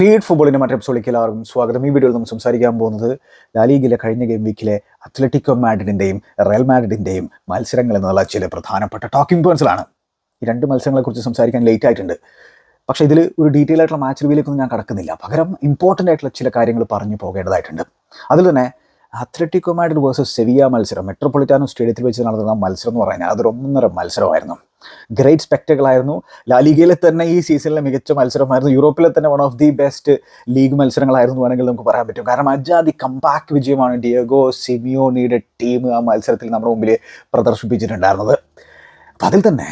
Feed ഫുട്ബോളിന്റെ മറ്റേ എപ്പിസോഡിലേക്ക് എല്ലാവർക്കും സ്വാഗതം. ഈ വീഡിയോയിൽ നമ്മൾ സംസാരിക്കാൻ പോകുന്നത് ലാലീഗിലെ കഴിഞ്ഞ ഗെയിം വീക്കിലെ അത്ലറ്റിക്കോ മാഡ്രിഡിന്റെയും റയൽ മാഡ്രിഡിന്റെയും മത്സരങ്ങൾ എന്നുള്ള ചില പ്രധാനപ്പെട്ട ടോക്കിംഗ് പോയിന്റ്സിലാണ് ഈ രണ്ട് മത്സരങ്ങളെക്കുറിച്ച് സംസാരിക്കാൻ ലേറ്റ് ആയിട്ടുണ്ട്. പക്ഷേ ഇതിൽ ഒരു ഡീറ്റെയിൽ ആയിട്ടുള്ള മാച്ച് റിവ്യൂലേക്കൊന്നും ഞാൻ കടക്കുന്നില്ല. പകരം ഇമ്പോർട്ടന്റ് ആയിട്ടുള്ള ചില കാര്യങ്ങൾ പറഞ്ഞു പോകേണ്ടതായിട്ടുണ്ട്. അതിൽ തന്നെ അത്ലറ്റിക്കോ മാഡ്രിഡ് വേഴ്സസ് സെവിയ മത്സരം. മെട്രോപൊളിറ്റാനോ സ്റ്റേഡിയത്തിൽ വെച്ച് നടന്ന മത്സരം എന്ന് പറഞ്ഞാൽ അതൊരു ഒന്നര മത്സരമായിരുന്നു. ഗ്രേറ്റ് സ്പെക്ടക്കിൾ ആയിരുന്നു. ലാലിഗയിലെ തന്നെ ഈ സീസണിലെ മികച്ച മത്സരമായിരുന്നു. യൂറോപ്പിലെ തന്നെ one of the best league മത്സരങ്ങളായിരുന്നു വേണമെങ്കിൽ നമുക്ക് പറയാൻ പറ്റും. കാരണം അജാദി കമ്പാക്ക് വിജയമാണ് ഡിയഗോ സിമിയോണിയുടെ ടീം ആ മത്സരത്തിൽ നമ്മുടെ മുമ്പിൽ പ്രദർശിപ്പിച്ചിട്ടുണ്ടായിരുന്നത്. അപ്പം അതിൽ തന്നെ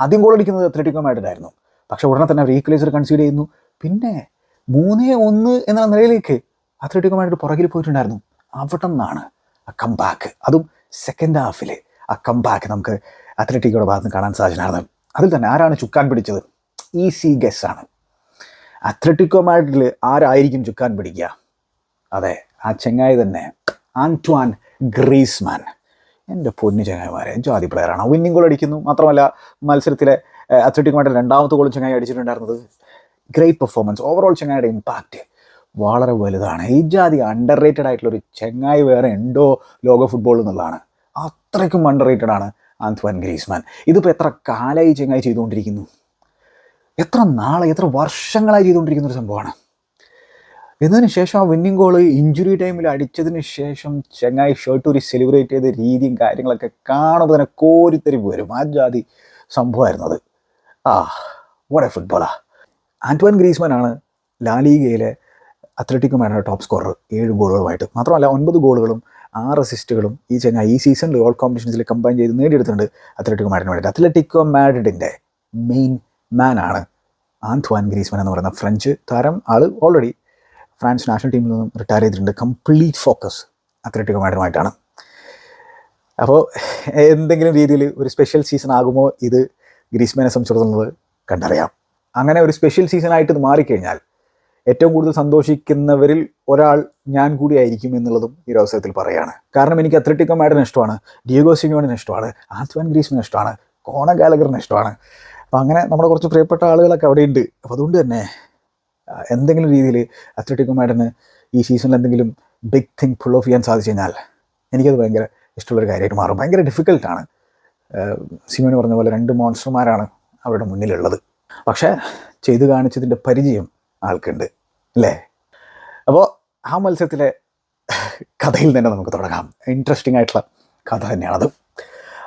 ആദ്യം ഗോൾ അടിക്കുന്നത് അത്ലറ്റിക്കോ മാഡ്രിഡ് ആയിരുന്നു. പക്ഷെ ഉടനെ തന്നെ അവർ ഈക്വലൈസർ കൺസീഡ് ചെയ്യുന്നു. പിന്നെ മൂന്നേ ഒന്ന് എന്ന നിലയിലേക്ക് അത്ലറ്റിക്കോ മാഡ്രിഡ് പുറകിൽ പോയിട്ടുണ്ടായിരുന്നു. അവിടെ നിന്നാണ് ആ കംബാക്ക് അതും സെക്കൻഡ് ഹാഫിൽ ആ കംബാക്ക് നമുക്ക് അത്ലറ്റിക്കോയുടെ ഭാഗത്ത് കാണാൻ സാധിച്ചാണ് അതിൽ തന്നെ ആരാണ് ചുക്കാൻ പിടിച്ചത്? ഈസി ഗസ് ആണ്. അത്ലറ്റിക്കോ മാഡ്രിഡിൽ ആരായിരിക്കും ചുക്കാൻ പിടിക്കുക? അതെ ആ ചെങ്ങായി തന്നെ ആന്റ്വാൻ ഗ്രീസ്മാൻ. എന്റെ പൊന്നു ചങ്ങായിമാരെ ജാതി പ്ലെയറാണ് വിന്നിംഗ് ഗോൾ അടിക്കുന്നു. മാത്രമല്ല മത്സരത്തിലെ അത്ലറ്റിക് മാഡ്രിഡ് രണ്ടാമത്തെ ഗോളും ചങ്ങായി അടിച്ചിട്ടുണ്ടായിരുന്നത്. ഗ്രേറ്റ് പെർഫോമൻസ് ഓവറോൾ ചങ്ങായിയുടെ ഇമ്പാക്റ്റ് വളരെ വലുതാണ്. ഈ ജാതി അണ്ടർ റേറ്റഡ് ആയിട്ടുള്ള ഒരു ചെങ്ങായി വേറെ ഉണ്ടോ ലോക ഫുട്ബോൾ എന്നുള്ളതാണ്. അത്രയ്ക്കും അണ്ടർ റേറ്റഡ് ആണ് ആന്ത്വാൻ ഗ്രീസ്മാൻ. ഇതിപ്പോൾ എത്ര കാലമായി ചെങ്ങായി ചെയ്തുകൊണ്ടിരിക്കുന്നു? എത്ര നാളെ എത്ര വർഷങ്ങളായി ചെയ്തുകൊണ്ടിരിക്കുന്ന ഒരു സംഭവമാണ്. എന്നതിന് ശേഷം ആ വിന്നിംഗ് ഗോൾ ഇഞ്ചുറി ടൈമിൽ അടിച്ചതിന് ശേഷം ചെങ്ങായി ഷർട്ട് ഒരു സെലിബ്രേറ്റ് ചെയ്ത രീതിയും കാര്യങ്ങളൊക്കെ കാണുമ്പോൾ തന്നെ കോരിത്തരിപ്പ് വരും. ആ ജാതി സംഭവമായിരുന്നത് ആ വട ഫുട്ബോളാ ആന്റ്വാൻ ഗ്രീസ്മാനാണ് ലാലീഗയിലെ അത്ലറ്റിക് മാഡയുടെ ടോപ്പ് സ്കോറർ ഏഴ് ഗോളുകളുമായിട്ട്. മാത്രമല്ല ഒൻപത് ഗോളുകളും ആറ് അസിസ്റ്റുകളും ഈ ചെങ്ങായി ഈ സീസണിൽ ഓൾ കോമ്പറ്റീഷൻസിൽ കമ്പൈൻ ചെയ്ത് നേടിയെടുത്തിട്ടുണ്ട് അത്ലറ്റിക് മാഡിന് വേണ്ടിയിട്ട്. അത്ലറ്റിക്കോ മാഡ്രിഡിന്റെ മെയിൻ മാൻ ആണ് ആന്ത്വാൻ ഗ്രീസ്മാൻ എന്ന് പറയുന്ന ഫ്രഞ്ച് താരം. ആൾ ഓൾറെഡി ഫ്രാൻസ് നാഷണൽ ടീമിൽ നിന്നും റിട്ടയർ ചെയ്തിട്ടുണ്ട്. കംപ്ലീറ്റ് ഫോക്കസ് അത്ലറ്റിക്കോ മാഡ്രിഡുമായിട്ടാണ് അപ്പോൾ എന്തെങ്കിലും രീതിയിൽ ഒരു സ്പെഷ്യൽ സീസൺ ആകുമോ? ഇത് ഗ്രീസ്മാനെ സംബന്ധിച്ചിടത്തോളം കണ്ടറിയാം. അങ്ങനെ ഒരു സ്പെഷ്യൽ സീസണായിട്ട് ഇത് മാറിക്കഴിഞ്ഞാൽ ഏറ്റവും കൂടുതൽ സന്തോഷിക്കുന്നവരിൽ ഒരാൾ ഞാൻ കൂടിയായിരിക്കും എന്നുള്ളതും ഈ അവസരത്തിൽ പറയുകയാണ് കാരണം എനിക്ക് അത്ലറ്റിക്കോ മാഡിന് ഇഷ്ടമാണ് ഡിയഗോ സിമിയോണിന് ഇഷ്ടമാണ് ആത്വാൻ ഗ്രീസ്മിനെ ഇഷ്ടമാണ് കോണ ഗാലഗറിന് ഇഷ്ടമാണ്. അപ്പോൾ അങ്ങനെ നമ്മുടെ കുറച്ച് പ്രിയപ്പെട്ട ആളുകളൊക്കെ അവിടെയുണ്ട് അപ്പോൾ അതുകൊണ്ട് തന്നെ എന്തെങ്കിലും രീതിയിൽ അത്ലറ്റിക്കോ മാഡിന് ഈ സീസണിൽ എന്തെങ്കിലും ബിഗ് തിങ് ഫുൾ ഓഫ് ചെയ്യാൻ സാധിച്ചു കഴിഞ്ഞാൽ എനിക്കത് ഭയങ്കര ഇഷ്ടമുള്ളൊരു കാര്യമായിട്ട് മാറും. ഭയങ്കര ഡിഫിക്കൽട്ടാണ് സിമോന് പറഞ്ഞ പോലെ രണ്ട് മോൺസ്റ്റർമാരാണ് അവരുടെ മുന്നിലുള്ളത്. പക്ഷേ ചെയ്തു കാണിച്ചതിന്റെ പരിചയം ആൾക്കുണ്ട് അല്ലേ? അപ്പോൾ ആ മത്സരത്തിലെ കഥയിൽ തന്നെ നമുക്ക് തുടങ്ങാം. ഇൻട്രസ്റ്റിംഗ് ആയിട്ടുള്ള കഥ തന്നെയാണത്.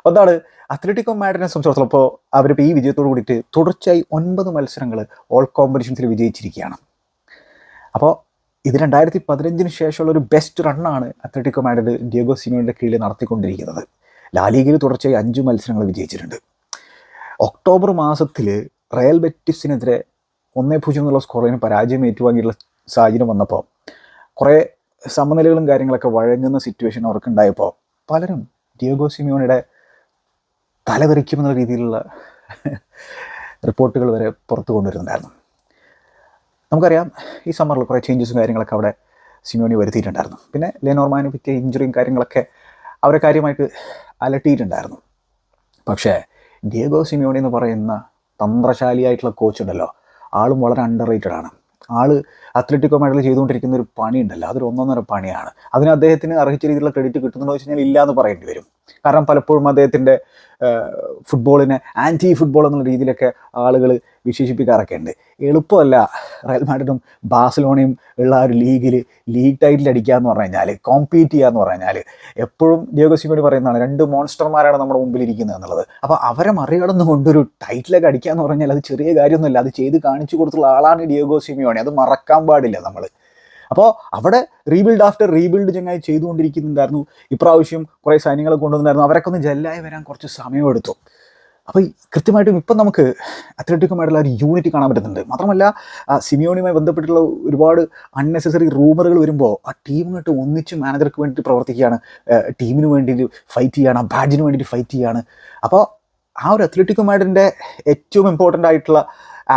ഒന്നാണ് അത്ലറ്റിക്കോ മാഡിനെ സംബന്ധിച്ചിടത്തോളം ഇപ്പോൾ അവരിപ്പോൾ ഈ വിജയത്തോട് കൂടിയിട്ട് തുടർച്ചയായി ഒൻപത് മത്സരങ്ങൾ ഓൾ കോമ്പറ്റീഷൻസിൽ വിജയിച്ചിരിക്കുകയാണ്. അപ്പോൾ ഇത് രണ്ടായിരത്തി പതിനഞ്ചിന് ശേഷമുള്ള ഒരു ബെസ്റ്റ് റണ്ണാണ് അത്ലറ്റിക്കോ മാഡിഡ് ഡിയോഗോ സിനിമയുടെ കീഴിൽ നടത്തിക്കൊണ്ടിരിക്കുന്നത്. ലാലീഗയിൽ തുടർച്ചയായി അഞ്ച് മത്സരങ്ങൾ വിജയിച്ചിട്ടുണ്ട്. ഒക്ടോബർ മാസത്തിൽ റയൽ ബെറ്റിസിനെതിരെ ഒന്നേ പൂജ്യം എന്നുള്ള സ്കോറിന് പരാജയം ഏറ്റുവാങ്ങിയിട്ടുള്ള സാഹചര്യം വന്നപ്പോൾ കുറേ സമനിലകളും കാര്യങ്ങളൊക്കെ വഴങ്ങുന്ന സിറ്റുവേഷൻ അവർക്കുണ്ടായപ്പോൾ പലരും ഡിയോഗോ സിമിയോണിയുടെ തലതെറിക്കുമെന്ന രീതിയിലുള്ള റിപ്പോർട്ടുകൾ വരെ പുറത്തു കൊണ്ടുവരുന്നുണ്ടായിരുന്നു. നമുക്കറിയാം ഈ സമ്മറിൽ കുറേ ചേഞ്ചസും കാര്യങ്ങളൊക്കെ അവിടെ സിമിയോണി വരുത്തിയിട്ടുണ്ടായിരുന്നു. പിന്നെ ലെനോർമാനെ പറ്റിയ ഇഞ്ചുറിയും കാര്യങ്ങളൊക്കെ അവരെ കാര്യമായിട്ട് അലട്ടിയിട്ടുണ്ടായിരുന്നു. പക്ഷേ ഡിയോഗോ സിമിയോണി എന്ന് പറയുന്ന തന്ത്രശാലിയായിട്ടുള്ള കോച്ച് ഉണ്ടല്ലോ ആളും വളരെ അണ്ടർ റേറ്റഡ് ആണ് ആൾ അത്ലറ്റിക്കോ മെഡൽ ചെയ്തുകൊണ്ടിരിക്കുന്ന ഒരു പണിയുണ്ടല്ലോ. അതൊരു ഒന്നൊന്നര പണിയാണ്. അതിന് അദ്ദേഹത്തിന് അർഹിച്ച രീതിയിലുള്ള ക്രെഡിറ്റ് കിട്ടുന്നുണ്ടോ വെച്ച് കഴിഞ്ഞാൽ ഇല്ല എന്ന് പറയേണ്ടി വരും. കാരണം പലപ്പോഴും അദ്ദേഹത്തിന്റെ ഫുട്ബോളിനെ ആന്റി ഫുട്ബോൾ എന്നുള്ള രീതിയിലൊക്കെ ആളുകൾ വിശേഷിപ്പിക്കാറൊക്കെ ഉണ്ട്. എളുപ്പമല്ല റയൽ മാഡ്രിഡും ബാഴ്സലോണയും ഉള്ള ഒരു ലീഗിൽ ലീഗ് ടൈറ്റിൽ അടിക്കുക എന്ന് പറഞ്ഞു കഴിഞ്ഞാൽ കോമ്പീറ്റ് ചെയ്യുക എന്ന് പറഞ്ഞു കഴിഞ്ഞാൽ എപ്പോഴും ഡിയോഗോ പറയുന്നതാണ് രണ്ട് മോൺസ്റ്റർമാരാണ് നമ്മുടെ മുമ്പിൽ ഇരിക്കുന്നത് എന്നുള്ളത്. അപ്പോൾ അവരെ മറികടന്നുകൊണ്ട് ഒരു ടൈറ്റിലൊക്കെ അടിക്കുക എന്ന് പറഞ്ഞാൽ അത് ചെറിയ കാര്യമൊന്നുമില്ല. അത് ചെയ്ത് കാണിച്ചു കൊടുത്തുള്ള ആളാണ് ഡിയോഗോ സിമിയോണി അത് മറക്കാൻ പാടില്ല നമ്മൾ അപ്പോൾ അവിടെ റീബിൽഡ് ആഫ്റ്റർ റീബിൽഡ് ചങ്ങായി ചെയ്തുകൊണ്ടിരിക്കുന്നുണ്ടായിരുന്നു. ഇപ്രാവശ്യം കുറേ സൈന്യങ്ങൾ കൊണ്ടുവന്നിട്ടുണ്ടായിരുന്നു. അവരൊക്കെ ഒന്ന് ജെല്ലായി വരാൻ കുറച്ച് സമയമെടുത്തു അപ്പോൾ കൃത്യമായിട്ടും ഇപ്പം നമുക്ക് അത്ലറ്റിക്കുമായിട്ടുള്ള ഒരു യൂണിറ്റ് കാണാൻ പറ്റുന്നുണ്ട്. മാത്രമല്ല സിമിയോണിയുമായി ബന്ധപ്പെട്ടിട്ടുള്ള ഒരുപാട് അൺനെസസറി റൂമറുകൾ വരുമ്പോൾ ആ ടീമിനായിട്ട് ഒന്നിച്ച് മാനേജർക്ക് വേണ്ടിയിട്ട് പ്രവർത്തിക്കുകയാണ്. ടീമിന് വേണ്ടിയിട്ട് ഫൈറ്റ് ചെയ്യുകയാണ്. ആ ബാഡ്ജിന് വേണ്ടിയിട്ട് ഫൈറ്റ് ചെയ്യുകയാണ്. അപ്പോൾ ആ ഒരു അത്ലറ്റിക്കുമായിട്ടിന്റെ ഏറ്റവും ഇമ്പോർട്ടന്റ് ആയിട്ടുള്ള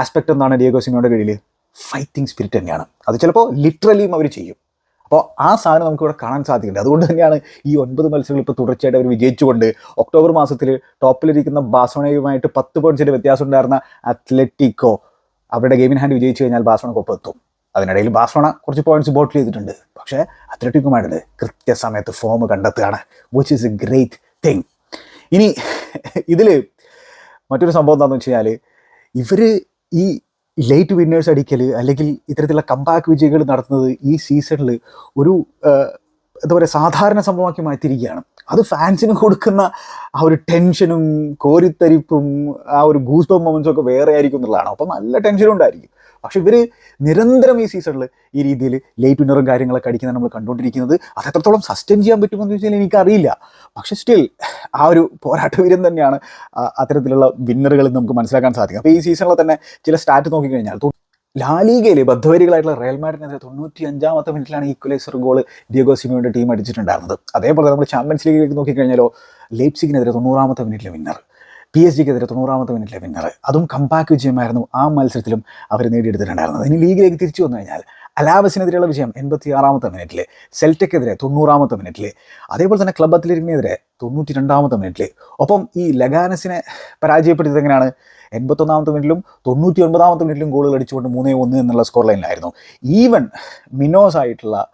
ആസ്പെക്ട് എന്താണ് ഡിയഗോ സിമിയോയുടെ കീഴിൽ ഫൈറ്റിംഗ് സ്പിരിറ്റ് തന്നെയാണ്. അത് ചിലപ്പോൾ ലിറ്ററലിയും അവർ ചെയ്യും. അപ്പോൾ ആ സാധനം നമുക്കിവിടെ കാണാൻ സാധിക്കുന്നുണ്ട്. അതുകൊണ്ട് തന്നെയാണ് ഈ ഒൻപത് മത്സരങ്ങൾ ഇപ്പോൾ തുടർച്ചയായിട്ട് അവർ വിജയിച്ചുകൊണ്ട് ഒക്ടോബർ മാസത്തിൽ ടോപ്പിലിരിക്കുന്ന ബാസോണയുമായിട്ട് പത്ത് പോയിന്റ്സിന്റെ വ്യത്യാസം ഉണ്ടായിരുന്ന അത്ലറ്റിക്കോ അവരുടെ ഗെയിമിൻ ഹാൻഡ് വിജയിച്ചു കഴിഞ്ഞാൽ ബാസോണക്കൊപ്പം എത്തും. അതിനിടയിൽ ബാസോണ കുറച്ച് പോയിന്റ്സ് ബോട്ടിൽ ചെയ്തിട്ടുണ്ട്. പക്ഷേ അത്ലറ്റിക്കോ മാഡ്രിഡ് കൃത്യസമയത്ത് ഫോം കണ്ടെത്തുകയാണ് which is a great thing ഇനി ഇതിൽ മറ്റൊരു സംഭവം എന്താണെന്ന് വെച്ച് കഴിഞ്ഞാൽ ഇവർ ഈ ലേറ്റ് വിന്നേഴ്സ് അടിക്കൽ അല്ലെങ്കിൽ ഇത്തരത്തിലുള്ള കമ്പാക്ക് വിജയികൾ നടത്തുന്നത് ഈ സീസണിൽ ഒരു എന്താ പറയുക സാധാരണ സംഭവമാക്കി മാറ്റിയിരിക്കുകയാണ്. അത് ഫാൻസിന് കൊടുക്കുന്ന ആ ഒരു ടെൻഷനും കോരിത്തരിപ്പും ആ ഒരു ഗൂസ് ബം മൊമെൻസും ഒക്കെ വേറെ ആയിരിക്കും എന്നുള്ളതാണ്. അപ്പം നല്ല ടെൻഷനും ഉണ്ടായിരിക്കും. പക്ഷെ ഇവർ നിരന്തരം ഈ സീസണിൽ ഈ രീതിയിൽ ലേറ്റ് വിന്നറും കാര്യങ്ങളൊക്കെ അടിക്കുന്നത് നമ്മൾ കണ്ടുകൊണ്ടിരിക്കുന്നത്. അത് എത്രത്തോളം സസ്റ്റെയിൻ ചെയ്യാൻ പറ്റുമെന്ന് ചോദിച്ചാൽ എനിക്കറിയില്ല. പക്ഷെ സ്റ്റിൽ ആ ഒരു പോരാട്ടവീരം തന്നെയാണ് അത്തരത്തിലുള്ള വിന്നറുകൾ നമുക്ക് മനസ്സിലാക്കാൻ സാധിക്കും. അപ്പോൾ ഈ സീസണിൽ തന്നെ ചില സ്റ്റാറ്റ് നോക്കിക്കഴിഞ്ഞാൽ ലാലീഗയിൽ ബദ്ധവരികളായിട്ടുള്ള റയൽ മാഡ്രിഡിനെതിരെ തൊണ്ണൂറ്റി അഞ്ചാമത്തെ മിനിറ്റിലാണ് ഈക്വലൈസർ ഗോൾ ഡിയോഗോ സിമിയുടെ ടീം അടിച്ചിട്ടുണ്ടായിരുന്നത്. അതേപോലെ നമ്മൾ ചാമ്പ്യൻസ് ലീഗിലേക്ക് നോക്കിക്കഴിഞ്ഞാലോ ലേപ്സിഗിനെതിരെ തൊണ്ണൂറാമത്തെ മിനിറ്റിലെ വിന്നർ പി എസ് ജിക്കെതിരെ തൊണ്ണൂറാമത്തെ മിനിറ്റിലെ വിന്നർ അതും കമ്പാക്ക് വിജയമായിരുന്നു ആ മത്സരത്തിലും അവർ നേടിയെടുത്തിട്ടുണ്ടായിരുന്നത്. ഇനി ലീഗിലേക്ക് തിരിച്ചു വന്നു കഴിഞ്ഞാൽ അലാബസിനെതിരെയുള്ള വിജയം എൺപത്തി ആറാമത്തെ മിനിറ്റിൽ സെൽറ്റയ്ക്കെതിരെ തൊണ്ണൂറാമത്തെ മിനിറ്റിൽ അതേപോലെ തന്നെ ക്ലബ് അത്ലറ്റിക്കിനെതിരെ തൊണ്ണൂറ്റി രണ്ടാമത്തെ മിനിറ്റിൽ ഒപ്പം ഈ ലഗാനസിനെ പരാജയപ്പെടുത്തിയത് എങ്ങനെയാണ്? എൺപത്തൊന്നാമത്തെ മിനിറ്റിലും തൊണ്ണൂറ്റി ഒൻപതാമത്തെ മിനിറ്റിലും ഗോളുകൾ അടിച്ചുകൊണ്ട് മൂന്നേ ഒന്ന് എന്നുള്ള സ്കോർ ലൈനിലായിരുന്നു ഈവൻ മിനോസ് ആയിട്ടുള്ള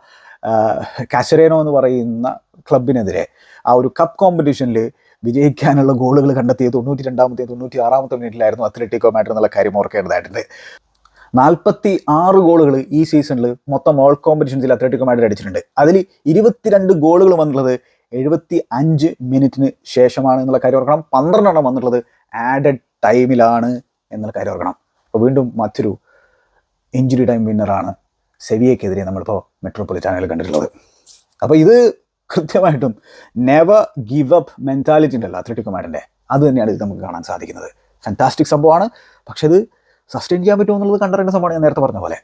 കാശരേനോ എന്ന് പറയുന്ന ക്ലബിനെതിരെ ആ ഒരു കപ്പ് കോമ്പറ്റീഷനിൽ വിജയിക്കാനുള്ള ഗോളുകൾ കണ്ടെത്തിയത് തൊണ്ണൂറ്റി രണ്ടാമത്തെ തൊണ്ണൂറ്റി ആറാമത്തെ മിനിറ്റിലായിരുന്നു അത്ലറ്റിക്കോ മാറ്റർ എന്നുള്ള കാര്യം ഓർക്കേണ്ടതായിട്ടുണ്ട്. നാൽപ്പത്തി ആറ് ഗോളുകൾ ഈ സീസണിൽ മൊത്തം ഓൾ കോമ്പറ്റീഷൻസിൽ അത്ലറ്റിക്കോ മാഡ്രിഡ് അടിച്ചിട്ടുണ്ട്. അതിൽ ഇരുപത്തിരണ്ട് ഗോളുകൾ വന്നുള്ളത് എഴുപത്തി അഞ്ച് മിനിറ്റിന് ശേഷമാണ് എന്നുള്ള കാര്യം ഓർക്കണം. പന്ത്രണ്ടെണ്ണം വന്നിട്ടുള്ളത് ആഡഡ് ടൈമിലാണ് എന്നുള്ള കാര്യം ഓർക്കണം. അപ്പോൾ വീണ്ടും മറ്റൊരു ഇഞ്ചുറി ടൈം വിന്നറാണ് സെവിയക്കെതിരെ നമ്മളിപ്പോൾ മെട്രോപൊളിറ്റാനിൽ കണ്ടിട്ടുള്ളത്. അപ്പോൾ ഇത് കൃത്യമായിട്ടും നെവർ ഗിവ് അപ്പ് മെന്റാലിറ്റി ഉണ്ടല്ലോ അത്ലറ്റിക് മാഡിന്റെ അത് തന്നെയാണ് ഇത് നമുക്ക് കാണാൻ സാധിക്കുന്നത്. ഫാന്റാസ്റ്റിക് സംഭവമാണ്. പക്ഷേ അത് സസ്റ്റെയിൻ ചെയ്യാൻ പറ്റുമോ എന്നുള്ളത് കണ്ടറിയേണ്ട സംഭവമാണ് ഞാൻ നേരത്തെ പറഞ്ഞ പോലെ.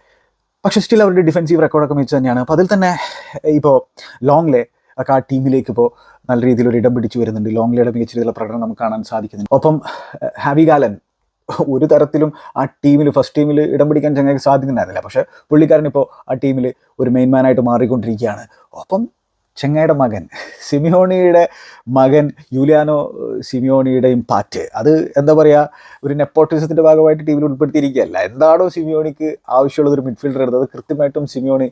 പക്ഷേ സ്റ്റിൽ അവരുടെ ഡിഫൻസീവ് റെക്കോർഡൊക്കെ മികച്ച തന്നെയാണ്. അപ്പോൾ അതിൽ തന്നെ ഇപ്പോൾ ലോങ്ലെ ഒക്കെ ആ ടീമിലേക്ക് ഇപ്പോൾ നല്ല രീതിയിൽ ഒരു ഇടം പിടിച്ചു വരുന്നുണ്ട്. ലോങ്ലെയുടെ മികച്ച രീതിയിലുള്ള പ്രകടനം നമുക്ക് കാണാൻ സാധിക്കുന്നുണ്ട്. ഒപ്പം ഹാവി ഗാലൻ ഒരു തരത്തിലും ആ ടീമിൽ ഫസ്റ്റ് ടീമിൽ ഇടം പിടിക്കാൻ ചങ്ങായിക്ക് സാധിക്കുന്നുണ്ടായിരുന്നില്ല. പക്ഷേ പുള്ളിക്കാരൻ ഇപ്പോൾ ആ ടീമിൽ ഒരു മെയിൻ മാനായിട്ട് മാറിക്കൊണ്ടിരിക്കുകയാണ്. ഒപ്പം ചെങ്ങായുടെ മകൻ സിമിയോണിയുടെ മകൻ യൂലിയാനോ സിമിയോണിയുടെ ഇമ്പാക്റ്റ് അത് എന്താ പറയുക ഒരു നെപ്പോട്ടിസത്തിന്റെ ഭാഗമായിട്ട് ടീമിൽ ഉൾപ്പെടുത്തിയിരിക്കുകയല്ല. എന്താണോ സിമിയോണിക്ക് ആവശ്യമുള്ളത് ഒരു മിഡ്ഫീൽഡർ എടുത്തത്. കൃത്യമായിട്ടും സിമിയോണി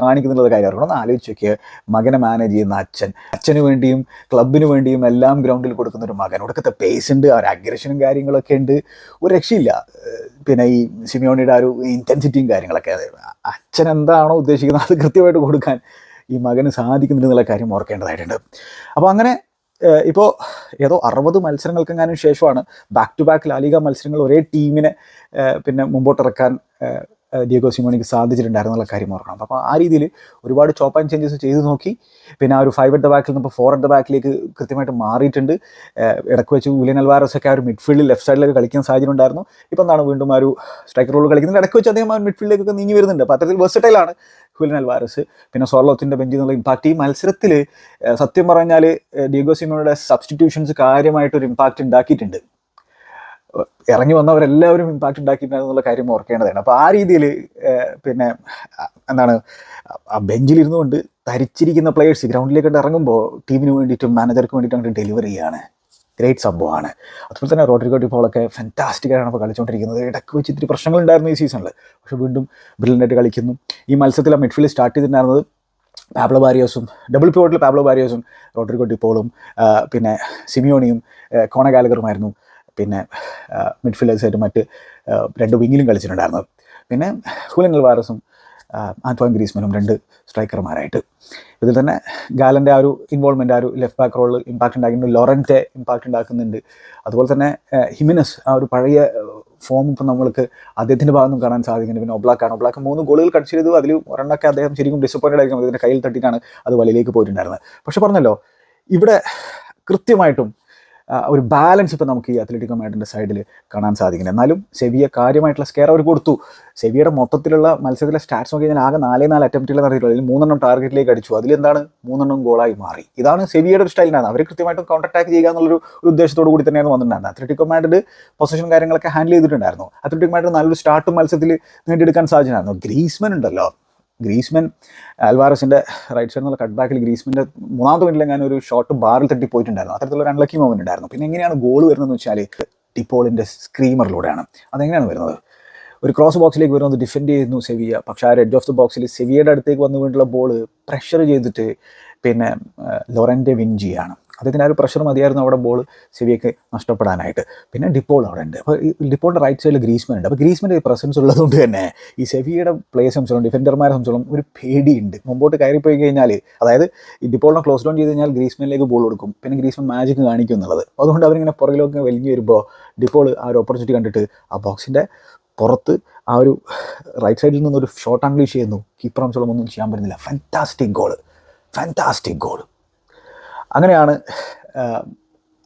കാണിക്കുന്നുള്ളത് കാണിക്കുന്നുള്ള കാര്യമാണ് ഒന്ന് ആലോചിച്ച് നോക്കിയ മകനെ മാനേജ് ചെയ്യുന്ന അച്ഛൻ അച്ഛന് വേണ്ടിയും ക്ലബിന് വേണ്ടിയും എല്ലാം ഗ്രൗണ്ടിൽ കൊടുക്കുന്ന ഒരു മകൻ. ഒടുക്കത്തെ പേസ് ഉണ്ട് ഒരു അഗ്രഷനും കാര്യങ്ങളൊക്കെ ഉണ്ട്. ഒരു രക്ഷയില്ല. പിന്നെ ഈ സിമിയോണിയുടെ ആ ഒരു ഇന്റൻസിറ്റിയും കാര്യങ്ങളൊക്കെ. അച്ഛൻ എന്താണോ ഉദ്ദേശിക്കുന്നത് അത് കൃത്യമായിട്ട് കൊടുക്കാൻ ഈ മകന് സാധിക്കുന്നില്ല എന്നുള്ള കാര്യം ഓർക്കേണ്ടതായിട്ടുണ്ട്. അപ്പോൾ അങ്ങനെ ഇപ്പോൾ ഏതോ അറുപത് മത്സരങ്ങൾക്കെങ്ങാനും ശേഷമാണ് ബാക്ക് ടു ബാക്ക് ലാലിക മത്സരങ്ങൾ ഒരേ ടീമിനെ പിന്നെ മുമ്പോട്ടിറക്കാൻ ഡിയോഗോ സിമോണിക്ക് സാധിച്ചിട്ടുണ്ടായിരുന്നുള്ള കാര്യം ഓർക്കണം. അപ്പോൾ ആ രീതിയിൽ ഒരുപാട് ചോപ്പ് ആൻഡ് ചേഞ്ചസ് ചെയ്ത് നോക്കി. പിന്നെ ആ ഒരു ഫൈവ് അറ്റ് ദ ബാക്കിൽ നിന്ന് ഇപ്പോൾ ഫോർ അറ്റ് ദ ബാക്കിലേക്ക് കൃത്യമായിട്ട് മാറിയിട്ടുണ്ട്. ഇടയ്ക്ക് വെച്ച് ഉലിയൻ അൽവാരസ് ഒക്കെ ആ ഒരു മിഡ്ഫീൽഡിൽ ലെഫ്റ്റ് സൈഡിലൊക്കെ കളിക്കാൻ സാഹചര്യം ഉണ്ടായിരുന്നു. ഇപ്പം എന്താണ് വീണ്ടും ആ ഒരു സ്ട്രൈക്കർ റോൾ കളിക്കുന്നത്. ഇടയ്ക്ക് വെച്ച് അദ്ദേഹം ആ മിഡ്ഫീൽഡിലേക്കൊക്കെ നീങ്ങി വരുന്നുണ്ട്. അപ്പോൾ അത്തരത്തിൽ വെർസറ്റൈലാണ് ഹുലിൻ അൽവാരസ്. പിന്നെ സോർലോത്തിന്റെ ബെഞ്ച് എന്നുള്ള ഇമ്പാക്റ്റ് ഈ മത്സരത്തിൽ സത്യം പറഞ്ഞാൽ ഡിയോഗോ സിമോയുടെ സബ്സ്റ്റിറ്റ്യൂഷൻസ് കാര്യമായിട്ടൊരു ഇമ്പാക്റ്റ് ഉണ്ടാക്കിയിട്ടുണ്ട്. ഇറങ്ങി വന്നവരെല്ലാവരും ഇമ്പാക്റ്റ് ഉണ്ടാക്കിയിട്ടുണ്ടെന്നുള്ള കാര്യം ഓർക്കേണ്ടതാണ്. അപ്പോൾ ആ രീതിയിൽ പിന്നെ എന്താണ് ആ ബെഞ്ചിലിരുന്നു കൊണ്ട് തരിച്ചിരിക്കുന്ന പ്ലെയേഴ്സ് ഗ്രൗണ്ടിലേക്ക് ഇറങ്ങുമ്പോൾ ടീമിന് വേണ്ടിയിട്ടും മാനേജർക്ക് വേണ്ടിയിട്ടും അങ്ങോട്ട് ഡെലിവറി ചെയ്യാണ് ഗ്രേറ്റ് സംഭവമാണ്. അതുപോലെ തന്നെ റോഡ്രിഗോ ഡിപ്പോളൊക്കെ ഫാന്റാസ്റ്റിക് ആയിട്ടാണ് ഇപ്പോൾ കളിച്ചുകൊണ്ടിരിക്കുന്നത് ഇടയ്ക്ക് വെച്ച് ഇത്തിരി പ്രശ്നങ്ങളുണ്ടായിരുന്നു ഈ സീസണിൽ പക്ഷെ വീണ്ടും ബ്രില്യന്റായിട്ട് കളിക്കുന്നു. ഈ മത്സരത്തിൽ ആ മിഡ്ഫീൽഡ് സ്റ്റാർട്ട് ചെയ്തിട്ടുണ്ടായിരുന്നത് പാബ്ലോ ബാരിയോസും ഡബിൾ പിവോട്ടിൽ പാബ്ലോ ബാരിയോസും റോഡ്രിഗോ പോളും പിന്നെ സിമിയോണിയും ആ, കോണ ഗാലഗറുമായിരുന്നു. പിന്നെ മിഡ്ഫീൽഡേഴ്സായിട്ട് മറ്റ് രണ്ട് വിങ്ങിലും കളിച്ചിട്ടുണ്ടായിരുന്നത് പിന്നെ ഹുലൻ വാരസും ആന്റോൻ ഗ്രീസ്മനും രണ്ട് സ്ട്രൈക്കർമാരായിട്ട് ഇതിൽ തന്നെ ഗാലന്റെ ആ ഒരു ഇൻവോൾവ്മെന്റ് ആ ഒരു ലെഫ്റ്റ് ബാക്ക് റോളിൽ ഇമ്പാക്റ്റ് ഉണ്ടാക്കുന്നുണ്ട് ലോറന്റെ ഇമ്പാക്റ്റ് ഉണ്ടാക്കുന്നുണ്ട്. അതുപോലെ തന്നെ ഹിമിനസ് ആ ഒരു പഴയ ഫോം ഇപ്പം നമ്മൾക്ക് അദ്ദേഹത്തിന്റെ ഭാഗത്തും കാണാൻ സാധിക്കുന്നുണ്ട്. പിന്നെ ഒബ്ലാക്കാണ് ഒബ്ലാക്ക് മൂന്ന് ഗോളുകൾ കടിച്ചിരുന്നു അതിൽ ഒരെണ്ണമൊക്കെ അദ്ദേഹം ശരിക്കും ഡിസപ്പോയിന്റഡ് ആയിരിക്കും. അദ്ദേഹത്തിന്റെ കയ്യിൽ തട്ടിയിട്ടാണ് അത് വലയിലേക്ക് പോയിട്ടുണ്ടായിരുന്നത്. പക്ഷെ പറഞ്ഞല്ലോ ഇവിടെ കൃത്യമായിട്ടും ഒരു ബാലൻസ് ഇപ്പം നമുക്ക് ഈ അത്ലറ്റിക്കോ മാഡിന്റെ സൈഡിൽ കാണാൻ സാധിക്കുന്നത് എന്നാലും സെവിയ കാര്യമായിട്ടുള്ള സ്കെയർ അവർ കൊടുത്തു. സെവിയുടെ മൊത്തത്തിലുള്ള മത്സരത്തിലെ സ്റ്റാറ്റ്സ് നോക്കി കഴിഞ്ഞാൽ ആകെ നാലേ നാല് അറ്റംപ്റ്റുകൾ നടത്തിയിട്ടുള്ളൂ അതിൽ മൂന്നെണ്ണം ടാർഗറ്റിലേക്ക് അടിച്ചു. അതിലെന്താണ് മൂന്നെണ്ണം ഗോളായി മാറി. ഇതാണ് സെവിയുടെ ഒരു സ്റ്റൈലിനാണ് അവർ കൃത്യമായിട്ടും കൗണ്ടർ അറ്റാക്ക് ചെയ്യുക എന്നുള്ളൊരു ഒരു ഉദ്ദേശത്തോടു കൂടി തന്നെയാണ് വന്നിട്ടുണ്ടായിരുന്നത്. അത്ലറ്റിക്കോ മാഡ്രിഡ് പൊസിഷൻ കാര്യങ്ങളൊക്കെ ഹാൻഡിൽ ചെയ്തിട്ടുണ്ടായിരുന്നു. അത്ലറ്റിക് മാഡിഡ് നല്ലൊരു സ്റ്റാർട്ടും മത്സരത്തിൽ നേടിയെടുക്കാൻ സാധിച്ചിട്ടുണ്ടായിരുന്നു ഗ്രീസ്മൻ ഉണ്ടല്ലോ. ഗ്രീസ്മൻ ആൽവാറസിന്റെ റൈറ്റ് സൈഡിൽ നിന്നുള്ള കട്ട് ബാക്കിൽ ഗ്രീസ്മന്റെ മൂന്നാമത്തെ മിനിറ്റിൽ ഞാൻ ഒരു ഷോട്ട് ബാറിൽ തട്ടി പോയിട്ടുണ്ടായിരുന്നു അത്തരത്തിലുള്ള ഒരു അൺലക്കി മൂവ്മെന്റ് ഉണ്ടായിരുന്നു. പിന്നെ എങ്ങനെയാണ് ഗോൾ വരുന്നതെന്ന് വെച്ചാൽ ടിപ്പോളിന്റെ സ്ക്രീമറിലൂടെയാണ് അതെങ്ങനെയാണ് വരുന്നത്? ഒരു ക്രോസ് ബോക്സിലേക്ക് വരുന്നത് ഡിഫെൻഡ് ചെയ്യുന്നു സെവിയ. പക്ഷേ ആ എഡ്ജ് ഓഫ് ദ ബോക്സിൽ സെവിയയുടെ അടുത്തേക്ക് വന്നു വേണ്ടിയുള്ള ബോൾ പ്രഷർ ചെയ്തിട്ട് പിന്നെ ലൊറന്റെ വിഞ്ചിയാണ് അദ്ദേഹത്തിന് ആ ഒരു പ്രഷർ മതിയായിരുന്നു അവിടെ ബോൾ സെവിയക്ക് നഷ്ടപ്പെടാനായിട്ട്. പിന്നെ ഡിപ്പോൾ അവിടെ ഉണ്ട്. അപ്പോൾ ഡിപ്പോളിന്റെ റൈറ്റ് സൈഡിൽ ഗ്രീസ്മൻ ഉണ്ട്. അപ്പോൾ ഗ്രീസ്മന്റെ പ്രസൻസ് ഉള്ളതുകൊണ്ട് തന്നെ ഈ സെവിയുടെ പ്ലേയേഴ്സ് സംബന്ധിച്ചോളം ഡിഫൻഡർമാരെ സംബന്ധിച്ചോളം ഒരു പേടിയുണ്ട്. മുമ്പോട്ട് കയറിപ്പോയി കഴിഞ്ഞാൽ അതായത് ഈ ഡിപ്പോളിനെ ക്ലോസ് ഡൗൺ ചെയ്ത് കഴിഞ്ഞാൽ ഗ്രീസ്മനിലേക്ക് ബോൾ കൊടുക്കും. പിന്നെ ഗ്രീസ്മൻ മാജിക് കാണിക്കും എന്നുള്ളത്. അതുകൊണ്ട് അവരിങ്ങനെ പുറകിലൊക്കെ വലിഞ്ഞു വരുമ്പോൾ ഡിപ്പോൾ ആ ഒരു ഓപ്പർച്യൂണിറ്റി കണ്ടിട്ട് ആ ബോക്സിന്റെ പുറത്ത് ആ ഒരു റൈറ്റ് സൈഡിൽ നിന്നൊരു ഷോർട്ട് അൺലീഷ് ചെയ്യുന്നു. കീപ്പർ സംബന്ധിച്ചോളം ഒന്നും ചെയ്യാൻ പറ്റുന്നില്ല. ഫാന്റാസ്റ്റിക് ഗോൾ ഫാന്റാസ്റ്റിക് ഗോൾ അങ്ങനെയാണ്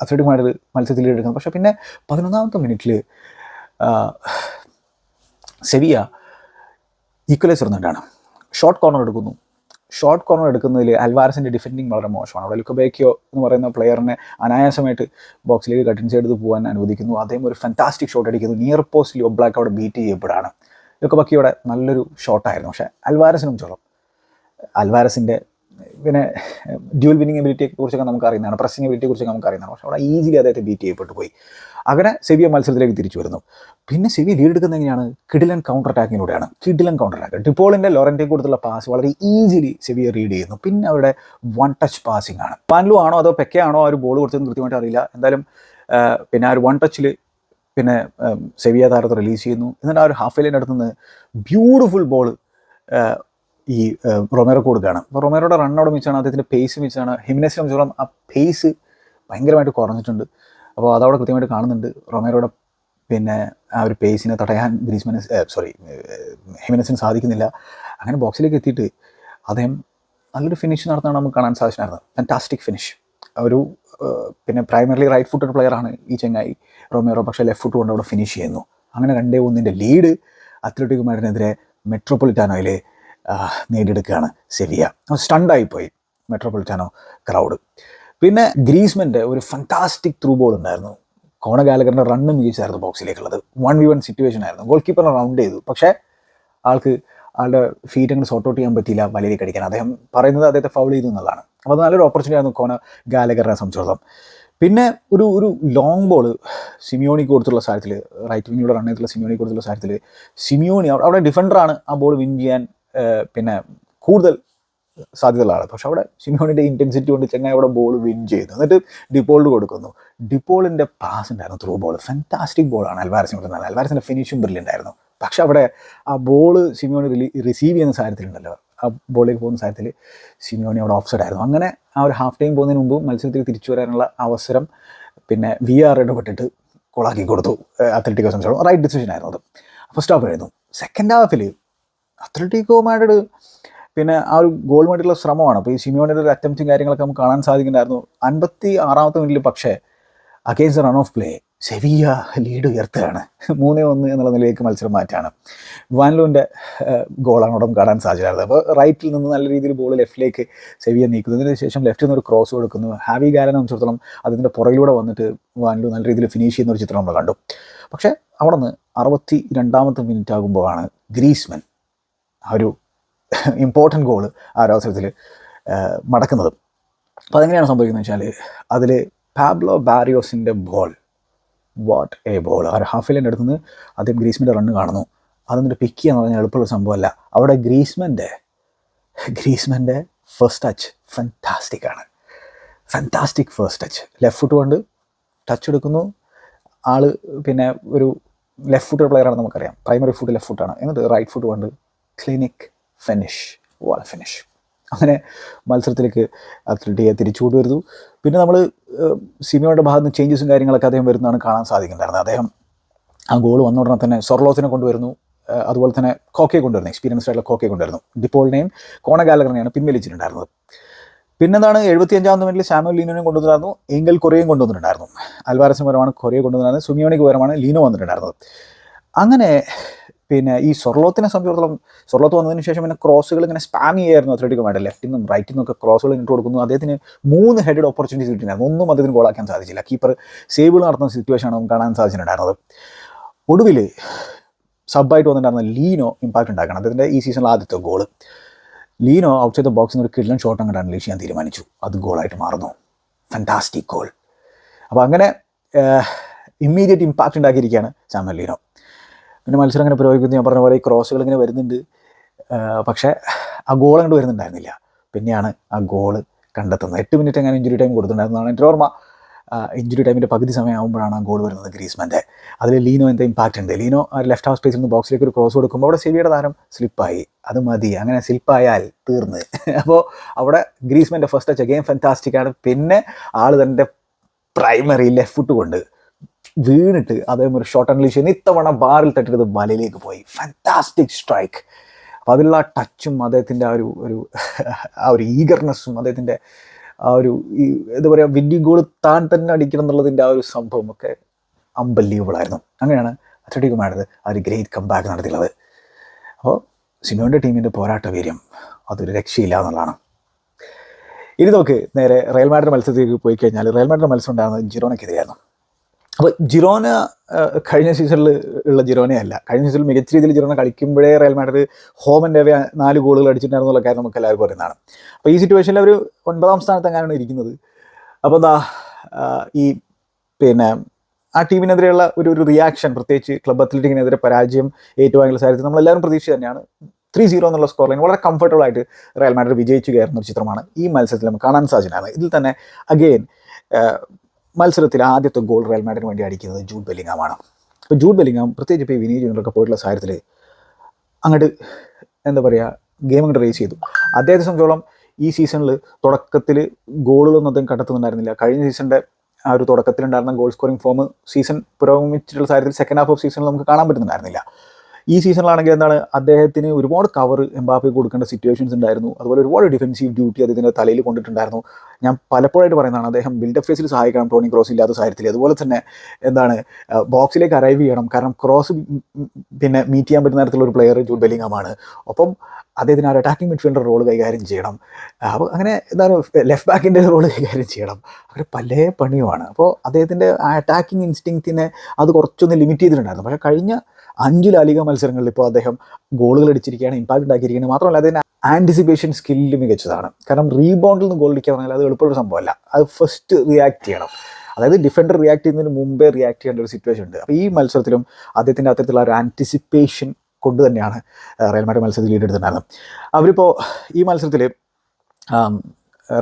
അത്ലറ്റിക് മാഡ്രിഡ് മത്സരത്തിൽ എടുക്കുന്നത്. പക്ഷേ പിന്നെ പതിനൊന്നാമത്തെ മിനിറ്റിൽ സെവിയ ഈക്വലൈസ് വരുന്നുണ്ടാണ് ഷോർട്ട് കോർണർ എടുക്കുന്നു. ഷോർട്ട് കോർണർ എടുക്കുന്നതിൽ അൽവാരസിന്റെ ഡിഫെൻഡിങ് വളരെ മോശമാണ്. അവിടെ ലുക്കബേക്കിയോ എന്ന് പറയുന്ന പ്ലെയറിനെ അനായാസമായിട്ട് ബോക്സിലേക്ക് കട്ടിൻസ് എടുത്ത് പോകാൻ അനുവദിക്കുന്നു. അദ്ദേഹം ഒരു ഫാന്റാസ്റ്റിക് ഷോട്ട് അടിക്കുന്നു. നിയർ പോസ്റ്റിൽ ഒബ്ലാക്ക് അവിടെ ബീറ്റ് ചെയ്യപ്പെടാണ് ലുക്കബക്കിയോടെ നല്ലൊരു ഷോട്ടായിരുന്നു പക്ഷേ അൽവാരസിനും ചോളം അൽവാരസിന്റെ പിന്നെ ഡ്യൂൽ വിന്നിങ് എബിലിറ്റിയെ കുറിച്ചൊക്കെ നമുക്ക് അറിയുന്നതാണ് പ്രസ്സിംഗ് എബിലിറ്റിയെ കുറിച്ചൊക്കെ നമുക്ക് അറിയുന്നതാണ് പക്ഷേ അവിടെ ഈസിലി അദ്ദേഹത്തെ ബീറ്റ് ചെയ്യപ്പെട്ടു പോയി. അങ്ങനെ സെവിയ മത്സരത്തിലേക്ക് തിരിച്ചു വരുന്നു. പിന്നെ സെവി ലീഡ് എങ്ങനെയാണ്? കിഡിലൻ കൗണ്ടർ അറ്റാക്കിലൂടെയാണ് കിഡിലൻ കൗണ്ടർ അറ്റാക്ക് ഡിപ്പോളിന്റെ ലോറന്റെ കൊടുത്തുള്ള പാസ് വളരെ ഈസിലി സെവിയ റീഡ് ചെയ്യുന്നു. പിന്നെ അവരുടെ വൺ ടച്ച് പാസിംഗ് ആണ്. പാൻലു ആണോ അതോ പെക്കയാണോ ആ ഒരു ബോൾ കൊടുത്തതെന്ന് കൃത്യമായിട്ട് അറിയില്ല. എന്തായാലും പിന്നെ ആ ഒരു വൺ ടച്ചിൽ പിന്നെ സെവിയ താരത്തെ റിലീസ് ചെയ്യുന്നു. എന്നിട്ട് ആ ഒരു ഹാഫ് ലൈൻ അടുത്തുനിന്ന് ബ്യൂട്ടിഫുൾ ബോൾ ഈ റൊമേറോ കൊടുക്കുകയാണ്. അപ്പോൾ റൊമേറോയുടെ റണ്ണോട് മിച്ചാണ് അദ്ദേഹത്തിന്റെ പേസ് മിച്ചാണ്. ഹിമിനസിനെ സംബന്ധിച്ചോളം ആ പേസ് ഭയങ്കരമായിട്ട് കുറഞ്ഞിട്ടുണ്ട്. അപ്പോൾ അതവിടെ കൃത്യമായിട്ട് കാണുന്നുണ്ട്. റൊമേറോയുടെ പിന്നെ ആ ഒരു പേസിനെ തടയാൻ ഗ്രീസ്മന് സോറി ഹിമിനസിന് സാധിക്കുന്നില്ല. അങ്ങനെ ബോക്സിലേക്ക് എത്തിയിട്ട് അദ്ദേഹം നല്ലൊരു ഫിനിഷ് നടത്താണ് നമുക്ക് കാണാൻ സാധിച്ചിട്ടുണ്ടായിരുന്നത് ഫാന്റാസ്റ്റിക് ഫിനിഷ് ഒരു പിന്നെ പ്രൈമറിലി റൈറ്റ് ഫുട്ടഡ് പ്ലെയറാണ് ഈ ചെങ്ങായി റൊമേറോ. പക്ഷേ ലെഫ്റ്റ് ഫുട്ട് കൊണ്ട് അവിടെ ഫിനിഷ് ചെയ്യുന്നു. അങ്ങനെ രണ്ടേ ഒന്നിന്റെ ലീഡ് അത്ലറ്റിക് മാഡിനെതിരെ മെട്രോപൊളിറ്റാനോയിൽ നേടിയെടുക്കുകയാണ് സെവിയ. സ്റ്റണ്ടായിപ്പോയി. Metropolitano crowd. പിന്നെ ഗ്രീസ്മെന്റെ ഒരു ഫണ്ടാസ്റ്റിക് ത്രൂ ബോൾ ഉണ്ടായിരുന്നു. കോണ ഗാലകറിന്റെ റണ്ണ് മികച്ചായിരുന്നു ബോക്സിലേക്കുള്ളത് വൺ വി വൺ സിറ്റുവേഷൻ ആയിരുന്നു. ഗോൾ കീപ്പറിനെ റൗണ്ട് ചെയ്തു. പക്ഷേ ആൾക്ക് ആളുടെ ഫീറ്റ് അങ്ങനെ സോർട്ട് ഔട്ട് ചെയ്യാൻ പറ്റിയില്ല. വലയിലേക്ക് കടിക്കാൻ അദ്ദേഹം പറയുന്നത് അദ്ദേഹത്തെ ഫൗൾ ചെയ്തു എന്നുള്ളതാണ്. അപ്പോൾ നല്ലൊരു ഓപ്പർച്യൂണിറ്റി ആയിരുന്നു കോണ ഗാലകറിനെ സംബന്ധിച്ചിടത്തോളം. പിന്നെ ഒരു ഒരു ലോങ് ബോൾ സിമിയോണിക്ക് കൊടുത്തുള്ള സാഹചര്യത്തിൽ റൈറ്റ് വിങ്ങിലൂടെ റൺ ചെയ്തിട്ടുള്ള സിമിയോണിക്ക് കൊടുത്തുള്ള സാഹചര്യത്തിൽ സിമിയോണി അവിടെ ഡിഫൻഡറാണ് ആ ബോൾ വിൻ ചെയ്യാൻ പിന്നെ കൂടുതൽ സാധ്യതകളാണ്. പക്ഷെ അവിടെ സിമിയോണിന്റെ ഇന്റൻസിറ്റി കൊണ്ട് ചെങ്ങായി അവിടെ ബോൾ വിൻ ചെയ്തു. എന്നിട്ട് ഡിപ്പോളിന് കൊടുക്കുന്നു. ഡിപ്പോളിന്റെ പാസ് ഉണ്ടായിരുന്നു ത്രൂ ബോൾ ഫാന്റാസ്റ്റിക് ബോളാണ് അൽവാരസിന് കൊടുക്കുന്നത് അൽവാരസിന്റെ ഫിനിഷും ബ്രില്ലുണ്ടായിരുന്നു പക്ഷെ അവിടെ ആ ബോൾ സിമിയോണി റിലീ റിസീവ് ചെയ്യുന്ന സാഹചര്യത്തിലുണ്ടല്ലോ ആ ബോളിലേക്ക് പോകുന്ന സാഹചര്യത്തിൽ സിമിയോണി അവിടെ ഓഫ്സൈഡ് ആയിരുന്നു. അങ്ങനെ ആ ഒരു ഹാഫ് ടൈം പോകുന്നതിന് മുമ്പ് മത്സരത്തിൽ തിരിച്ചു വരാനുള്ള അവസരം പിന്നെ വി ആർ ഇടപെട്ടിട്ട് കൊളാക്കി കൊടുത്തു. അത്ലറ്റിക്കോ സംബന്ധിച്ചോളം റൈറ്റ് ഡിസിഷൻ ആയിരുന്നു അത്. ഫസ്റ്റ് ഹാഫ് ആയിരുന്നു സെക്കൻഡ് ഹാഫിൽ അത്ലറ്റിക്കോ മാഡ്രിഡ് പിന്നെ ആ ഒരു ഗോൾ വേണ്ടിയുള്ള ശ്രമമാണ്. അപ്പോൾ ഈ സിമിയോണിന്റെ ഒരു അറ്റംപ്റ്റും കാര്യങ്ങളൊക്കെ നമുക്ക് കാണാൻ സാധിക്കുന്നുണ്ടായിരുന്നു. അൻപത്തി ആറാമത്തെ മിനിറ്റിൽ പക്ഷേ against run of play Sevilla lead ഉയർത്തുകയാണ്. മൂന്നേ ഒന്ന് എന്നുള്ള നിലയിലേക്ക് മത്സരം മാറ്റാണ്. വാൻലൂന്റെ ഗോളാണ് അവിടെ കാണാൻ സാധ്യതയായിരുന്നത് അപ്പോൾ റൈറ്റിൽ നിന്ന് നല്ല രീതിയിൽ ബോൾ ലെഫ്റ്റിലേക്ക് സെവിയ നീക്കുന്നതിന് ശേഷം ലെഫ്റ്റിൽ നിന്ന് ഒരു ക്രോസ് കൊടുക്കുന്നു. ഹാവി ഗാലനെ സംബന്ധിച്ചിടത്തോളം അതിന്റെ പുറകിലൂടെ വന്നിട്ട് വാൻലു നല്ല രീതിയിൽ ഫിനിഷ് ചെയ്യുന്ന ഒരു ചിത്രം നമ്മൾ കണ്ടു. പക്ഷേ അവിടെ നിന്ന് അറുപത്തി രണ്ടാമത്തെ മിനിറ്റ് ആകുമ്പോഴാണ് ഗ്രീസ്മൻ ആ ഒരു ഇമ്പോർട്ടന്റ് ഗോൾ ആ ഒരു അവസരത്തിൽ മടക്കുന്നത്. അപ്പോൾ അതെങ്ങനെയാണ് സംഭവിക്കുന്നത് വെച്ചാൽ അതിൽ പാബ്ലോ ബാരിയോസിന്റെ ബോൾ വാട്ട് എ ബോൾ ആ ഒരു ഹാഫ് ലൈന്റെ അടുത്ത് നിന്ന് ആദ്യം ഗ്രീസ്മിന്റെ റണ്ണ് കാണുന്നു. അതെന്നിട്ട് പിക്ക് ചെയ്യാന്ന് പറഞ്ഞാൽ എളുപ്പമുള്ള സംഭവമല്ല. അവിടെ ഗ്രീസ്മന്റെ ഗ്രീസ്മന്റെ ഫസ്റ്റ് ടച്ച് ഫാന്റാസ്റ്റിക് ആണ്. Fantastic first touch left foot കൊണ്ട് ടച്ച് എടുക്കുന്നു. ആൾ പിന്നെ ഒരു ലെഫ്റ്റ് ഫുട്ട് പ്ലെയറാണ് നമുക്കറിയാം. പ്രൈമറി ഫുട്ട് ലെഫ്റ്റ് ഫുട്ടാണ് എന്നിട്ട് റൈറ്റ് ഫുട്ട് കൊണ്ട് ക്ലിനിക് ഫിനിഷ് വാൾ ഫിനിഷ് അങ്ങനെ മത്സരത്തിലേക്ക് അത്ലറ്റിയെ തിരിച്ചു കൊണ്ടുവരുന്നു. പിന്നെ നമ്മൾ സിമിയോയുടെ ഭാഗത്ത് നിന്ന് ചേഞ്ചസും കാര്യങ്ങളൊക്കെ അദ്ദേഹം വരുന്നതാണ് കാണാൻ സാധിക്കുന്നുണ്ടായിരുന്നത്. അദ്ദേഹം ആ ഗോൾ വന്ന ഉടനെ തന്നെ സൊർലോസിനെ കൊണ്ടുവരുന്നു. അതുപോലെ തന്നെ കോക്കയെ കൊണ്ടുവരുന്നു. എക്സ്പീരിയൻസ് ആയിട്ടുള്ള കോക്കയെ കൊണ്ടുവരുന്നു. ഡിപ്പോളിനെയും കോണ ഗാലറിനെയാണ് പിൻവലിച്ചിട്ടുണ്ടായിരുന്നത്. പിന്നെന്താണ് എഴുപത്തി അഞ്ചാം മിനിറ്റിൽ സാമുവൽ ലീനോനെ കൊണ്ടുവന്നിരുന്നു എങ്കിൽ കൊറിയയും കൊണ്ടുവന്നിട്ടുണ്ടായിരുന്നു. അൽവാരസിന് പകരമാണ് കൊറിയ കൊണ്ടുവന്നിരുന്നത് സുമിയോണിക്ക് പകരമാണ് ലീനോ വന്നിട്ടുണ്ടായിരുന്നത്. അങ്ങനെ പിന്നെ ഈ സൊർലോത്തിനെ സംബന്ധിച്ചിടത്തോളം സൊർലോത്ത് വന്നതിന് ശേഷം പിന്നെ ക്രോസുകൾ ഇങ്ങനെ സ്പാം ചെയ്യായിരുന്നു അത്ലറ്റിക്കുമായിട്ട് ലെഫ്റ്റിൽ നിന്നും റൈറ്റിൽ നിന്നൊക്കെ ക്രോസുകൾ ഇട്ട് കൊടുക്കുന്നു. അദ്ദേഹത്തിന് മൂന്ന് ഹെഡഡ് ഓപ്പർച്യൂണിറ്റീസ് കിട്ടിയിരുന്നു ഒന്നും അദ്ദേഹത്തിന് ഗോളാക്കാൻ സാധിച്ചില്ല. കീപ്പർ സേവുകൾ നടത്തുന്ന സിറ്റുവേഷനാണ് നമുക്ക് കാണാൻ സാധിച്ചിട്ടുണ്ടായിരുന്നത്. ഒടുവിൽ സബായിട്ട് വന്നിട്ടുണ്ടായിരുന്ന ലീനോ ഇമ്പാക്റ്റ് ഉണ്ടാക്കണം. അദ്ദേഹത്തിന്റെ ഈ സീസണിൽ ആദ്യത്തെ goal Leno outside the ബോക്സിൽ നിന്ന് ഒരു കിഡ്ലൻ ഷോട്ട് അങ്ങോട്ട് അൺലീഷ് ചെയ്യാൻ തീരുമാനിച്ചു. അത് ഗോളായിട്ട് മാറുന്നു. ഫാന്റാസ്റ്റിക് ഗോൾ അപ്പോൾ അങ്ങനെ ഇമ്മീഡിയറ്റ് ഇമ്പാക്റ്റ് ഉണ്ടാക്കിയിരിക്കുകയാണ് സാമൽ ലീനോ. പിന്നെ മത്സരം അങ്ങനെ പുരോഗമിക്കുന്നു. ഞാൻ പറഞ്ഞ പോലെ ഈ ക്രോസുകൾ ഇങ്ങനെ വരുന്നുണ്ട്. പക്ഷേ ആ ഗോൾ അങ്ങോട്ട് വരുന്നുണ്ടായിരുന്നില്ല. പിന്നെയാണ് ആ ഗോൾ കണ്ടെത്തുന്നത്. എട്ട് മിനിറ്റ് എങ്ങനെ ഇഞ്ചുറി ടൈം കൊടുത്തിട്ടുണ്ടായിരുന്നതാണ് എന്റെ ഓർമ്മ. ഇഞ്ചുറി ടൈമിന്റെ പകുതി സമയമാകുമ്പോഴാണ് ആ ഗോൾ വരുന്നത് ഗ്രീസ്മന്റെ. അതിൽ ലീനോ എന്താ ഇമ്പാക്റ്റ് ഉണ്ട്. ലീനോ ആ ലെഫ്റ്റ് ഹാഫ് സ്പേസിൽ നിന്ന് ബോക്സിലേക്ക് ഒരു ക്രോസ് കൊടുക്കുമ്പോൾ അവിടെ സെവിയുടെ താരം സ്ലിപ്പായി അത് മതി. അങ്ങനെ സ്ലിപ്പായാൽ തീർന്ന്. അപ്പോൾ അവിടെ ഗ്രീസ്മന്റെ ഫസ്റ്റ് ടച്ച് ഗെയിം ഫാന്റാസ്റ്റിക് ആണ്. പിന്നെ ആൾ തന്റെ പ്രൈമറി ലെഫ്റ്റ് കൊണ്ട് വീണിട്ട് ഒരു ഷോട്ട് അൺലീഷ് ചെയ്യുന്നു ഇത്തവണ ബാറിൽ തട്ടിയത് വലയിലേക്ക് പോയി. ഫാന്റാസ്റ്റിക് സ്ട്രൈക്ക് അപ്പോൾ അതിലുള്ള ആ ടച്ചും അദ്ദേഹത്തിന്റെ ആ ഒരു ഒരു ആ ഒരു ഈഗർനെസ്സും അദ്ദേഹത്തിന്റെ ആ ഒരു എന്താ പറയുക വിന്നി ഗോൾ താൻ തന്നെ അടിക്കണം എന്നുള്ളതിന്റെ ആ ഒരു സംഭവം ഒക്കെ അമ്പല്ലീവബിൾ ആയിരുന്നു. അങ്ങനെയാണ് അത്ലറ്റിക് മാഡത് ആ ഒരു ഗ്രേറ്റ് കംബാക്ക് നടത്തിയുള്ളത് അപ്പോൾ സിനോന്റെ ടീമിന്റെ പോരാട്ട വീര്യം അതൊരു രക്ഷയില്ല എന്നുള്ളതാണ്. ഇനി നോക്ക് നേരെ റയൽ മാഡ്രിഡ് മത്സരത്തിലേക്ക് പോയി കഴിഞ്ഞാൽ റയൽ മാഡ്രിഡ് മത്സരം ഉണ്ടാകുന്നത് ജിറോനക്കെതിരെയായിരുന്നു അപ്പോൾ ജിറോന കഴിഞ്ഞ സീസണിൽ ഉള്ള ജിറോനയല്ല കഴിഞ്ഞ സീസണിൽ മികച്ച രീതിയിൽ Girona കളിക്കുമ്പോഴേ Real Madrid home and away നാല് ഗോളുകൾ അടിച്ചിട്ടുണ്ടായിരുന്നുള്ള കാര്യം നമുക്ക് എല്ലാവർക്കും അറിയുന്നതാണ്. അപ്പോൾ ഈ സിറ്റുവേഷനിൽ അവർ ഒൻപതാം സ്ഥാനത്ത് എങ്ങനെയാണ് ഇരിക്കുന്നത് അപ്പോൾ എന്താ ഈ പിന്നെ ആ ടീമിനെതിരെയുള്ള ഒരു ഒരു റിയാക്ഷൻ പ്രത്യേകിച്ച് ക്ലബ് അത്ലറ്റിക്കിനെതിരെ പരാജയം ഏറ്റുവാങ്ങിയുള്ള സാഹചര്യത്തിൽ നമ്മളെല്ലാവരും പ്രതീക്ഷ തന്നെയാണ്. ത്രീ സീറോ എന്നുള്ള സ്കോർ ലൈൻ വളരെ കംഫർട്ടബിൾ ആയിട്ട് റയൽ മാഡ്രിഡ് വിജയിച്ചു കയറുന്ന ഒരു ചിത്രമാണ് ഈ മത്സരത്തിൽ നമുക്ക് കാണാൻ സാധിച്ചതാണ് ഇതിൽ തന്നെ അഗെയിൻ മത്സരത്തിൽ ആദ്യത്തെ ഗോൾ റയൽ മാഡിന് വേണ്ടി അടിക്കുന്നത് ജൂഡ് ബെല്ലിങ്ങാമാണ് അപ്പോൾ ജൂഡ് ബെല്ലിങ്ങാം പ്രത്യേകിച്ച് ഇപ്പോൾ വിനീത് ജൂനിയറൊക്കെ പോയിട്ടുള്ള സാഹചര്യത്തിൽ അങ്ങോട്ട് എന്താ പറയുക ഗെയിം അങ്ങോട്ട് റേസ് ചെയ്തു. അദ്ദേഹത്തെ സംബന്ധിച്ചോളം ഈ സീസണിൽ തുടക്കത്തിൽ ഗോളുകളൊന്നും അദ്ദേഹം കണ്ടെത്തുന്നുണ്ടായിരുന്നില്ല. കഴിഞ്ഞ സീസണിന്റെ ആ ഒരു തുടക്കത്തിലുണ്ടായിരുന്ന ഗോൾ സ്കോറിംഗ് ഫോം സീസൺ പുരോഗമിച്ചിട്ടുള്ള സാഹചര്യത്തിൽ സെക്കൻഡ് ഹാഫ് ഓഫ് സീസണിൽ നമുക്ക് കാണാൻ പറ്റുന്നുണ്ടായിരുന്നില്ല. ഈ സീസണിലാണെങ്കിൽ എന്താണ് അദ്ദേഹത്തിന് ഒരുപാട് കവർ എംബാപ്പി കൊടുക്കേണ്ട സിറ്റുവേഷൻസ് ഉണ്ടായിരുന്നു. അതുപോലെ ഒരുപാട് ഡിഫൻസീവ് ഡ്യൂട്ടി അദ്ദേഹത്തിന്റെ തലയിൽ കൊണ്ടിട്ടുണ്ടായിരുന്നു. ഞാൻ പലപ്പോഴായിട്ട് പറയുന്നതാണ് അദ്ദേഹം ബിൽഡപ്പ് ഫേസിൽ സഹായിക്കണം ടോണി ക്രോസ് ഇല്ലാത്ത സാഹചര്യത്തിൽ. അതുപോലെ തന്നെ എന്താണ് ബോക്സിലേക്ക് അറൈവ് ചെയ്യണം. കാരണം ക്രോസ് പിന്നെ മീറ്റ് ചെയ്യാൻ പറ്റുന്ന തരത്തിലുള്ള ഒരു പ്ലെയർ ജൂഡ് ബെല്ലിംഗമാണ് ഒപ്പം അദ്ദേഹത്തിന് ആ അറ്റാക്കിംഗ് മിഡ്ഫീൽഡർ റോൾ കൈകാര്യം ചെയ്യണം. അപ്പോൾ അങ്ങനെ എന്താണ് ലെഫ്റ്റ് ബാക്കിന്റെ റോൾ കൈകാര്യം ചെയ്യണം. അങ്ങനെ പല പണിയുമാണ്. അപ്പോൾ അദ്ദേഹത്തിന്റെ ആ അറ്റാക്കിംഗ് ഇൻസ്റ്റിങ്ക്റ്റിനെ അത് കുറച്ചൊന്ന് ലിമിറ്റ് ചെയ്തിട്ടുണ്ടായിരുന്നു. പക്ഷേ കഴിഞ്ഞ അഞ്ച് ലാലിക മത്സരങ്ങളിൽ ഇപ്പോൾ അദ്ദേഹം ഗോളുകൾ അടിച്ചിരിക്കുകയാണ് ഇമ്പാക്ട് ഉണ്ടാക്കിയിരിക്കുകയാണ്. മാത്രമല്ല അതിന് ആന്റിസിപ്പേഷൻ സ്കില്ല് മികച്ചതാണ്. കാരണം റീബൗണ്ടിൽ നിന്ന് ഗോൾ അടിക്കുക പറഞ്ഞാൽ അത് എളുപ്പമുള്ള സംഭവമല്ല. അത് ഫസ്റ്റ് റിയാക്ട് ചെയ്യണം. അതായത് ഡിഫൻഡർ റിയാക്ട് ചെയ്യുന്നതിന് മുമ്പേ റിയാക്ട് ചെയ്യേണ്ട ഒരു സിറ്റുവേഷൻ ഉണ്ട്. അപ്പോൾ ഈ മത്സരത്തിലും അദ്ദേഹത്തിന്റെ അത്തരത്തിലുള്ള ഒരു ആന്റിസിപ്പേഷൻ കൊണ്ട് തന്നെയാണ് റയൽ മാഡ്രിഡ് മത്സരത്തിൽ ലീഡ് എടുത്തിട്ടുണ്ടായിരുന്നത്. അവരിപ്പോൾ ഈ മത്സരത്തിൽ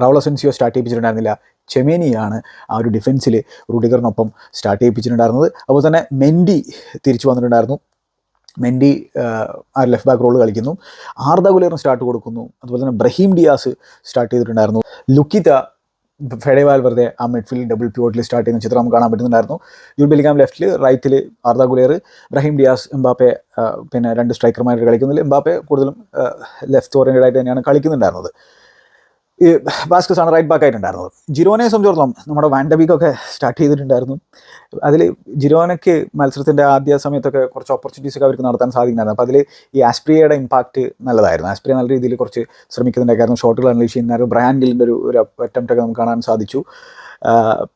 റൗളസെൻസിയോ സ്റ്റാർട്ട് ചെയ്യിപ്പിച്ചിട്ടുണ്ടായിരുന്നില്ല. ചെമേനിയാണ് ആ ഒരു ഡിഫൻസിൽ റുഡിഗറിനൊപ്പം സ്റ്റാർട്ട് ചെയ്യിപ്പിച്ചിട്ടുണ്ടായിരുന്നത്. അതുപോലെ തന്നെ മെൻഡി തിരിച്ചു വന്നിട്ടുണ്ടായിരുന്നു. മെൻഡി ആ ലെഫ്റ്റ് ബാക്ക് റോൾ കളിക്കുന്നു. ആർദ ഗുലേറിന് സ്റ്റാർട്ട് കൊടുക്കുന്നു. അതുപോലെ തന്നെ ബ്രഹീം ഡിയാസ് സ്റ്റാർട്ട് ചെയ്തിട്ടുണ്ടായിരുന്നു ലുക്കിത ഫെഡേവാൽ വെറുതെ ആ മിഡ്ഫീൽഡ് ഡബിൾ പ്യൂട്ടിൽ സ്റ്റാർട്ട് ചെയ്യുന്ന ചിത്രം കാണാൻ പറ്റുന്നുണ്ടായിരുന്നു. ജൂഡ് ബെലിഗാം ലെഫ്റ്റിൽ റൈറ്റിൽ Arda Guler Brahim Diaz Mbappe പിന്നെ രണ്ട് സ്ട്രൈക്കർമാരായിട്ട് കളിക്കുന്നില്ല. എംബാപ്പെ കൂടുതലും ലെഫ്റ്റ് ഓറിയന്റഡ് ആയിട്ട് തന്നെയാണ് കളിക്കുന്നുണ്ടായിരുന്നത്. ഈ ബാസ്കസ് ആണ് റൈറ്റ് ബാക്ക് ആയിട്ടുണ്ടായിരുന്നത്. ജിരോനെ സംബന്ധിച്ചിടത്തോളം നമ്മുടെ വാൻഡബിക്കൊക്കെ സ്റ്റാർട്ട് ചെയ്തിട്ടുണ്ടായിരുന്നു. അതിൽ ജിരോനയ്ക്ക് മത്സരത്തിന്റെ ആദ്യ സമയത്തൊക്കെ കുറച്ച് ഓപ്പർച്യൂണിറ്റീസ് ഒക്കെ അവർക്ക് നടത്താൻ സാധിക്കുന്നുണ്ടായിരുന്നു. അപ്പോൾ അതിൽ ഈ ആസ്പ്രിയയുടെ ഇമ്പാക്റ്റ് നല്ലതായിരുന്നു. ആസ്പ്രിയ നല്ല രീതിയിൽ കുറച്ച് ശ്രമിക്കുന്നുണ്ടായിരുന്നു. ഷോട്ടുകൾ അനലൈസ് ചെയ്യുന്നതായിരുന്നു ബ്രാൻഡിലിന്റെ ഒരു ഒരു അറ്റംപ്റ്റ് ഒക്കെ നമുക്ക് കാണാൻ സാധിച്ചു.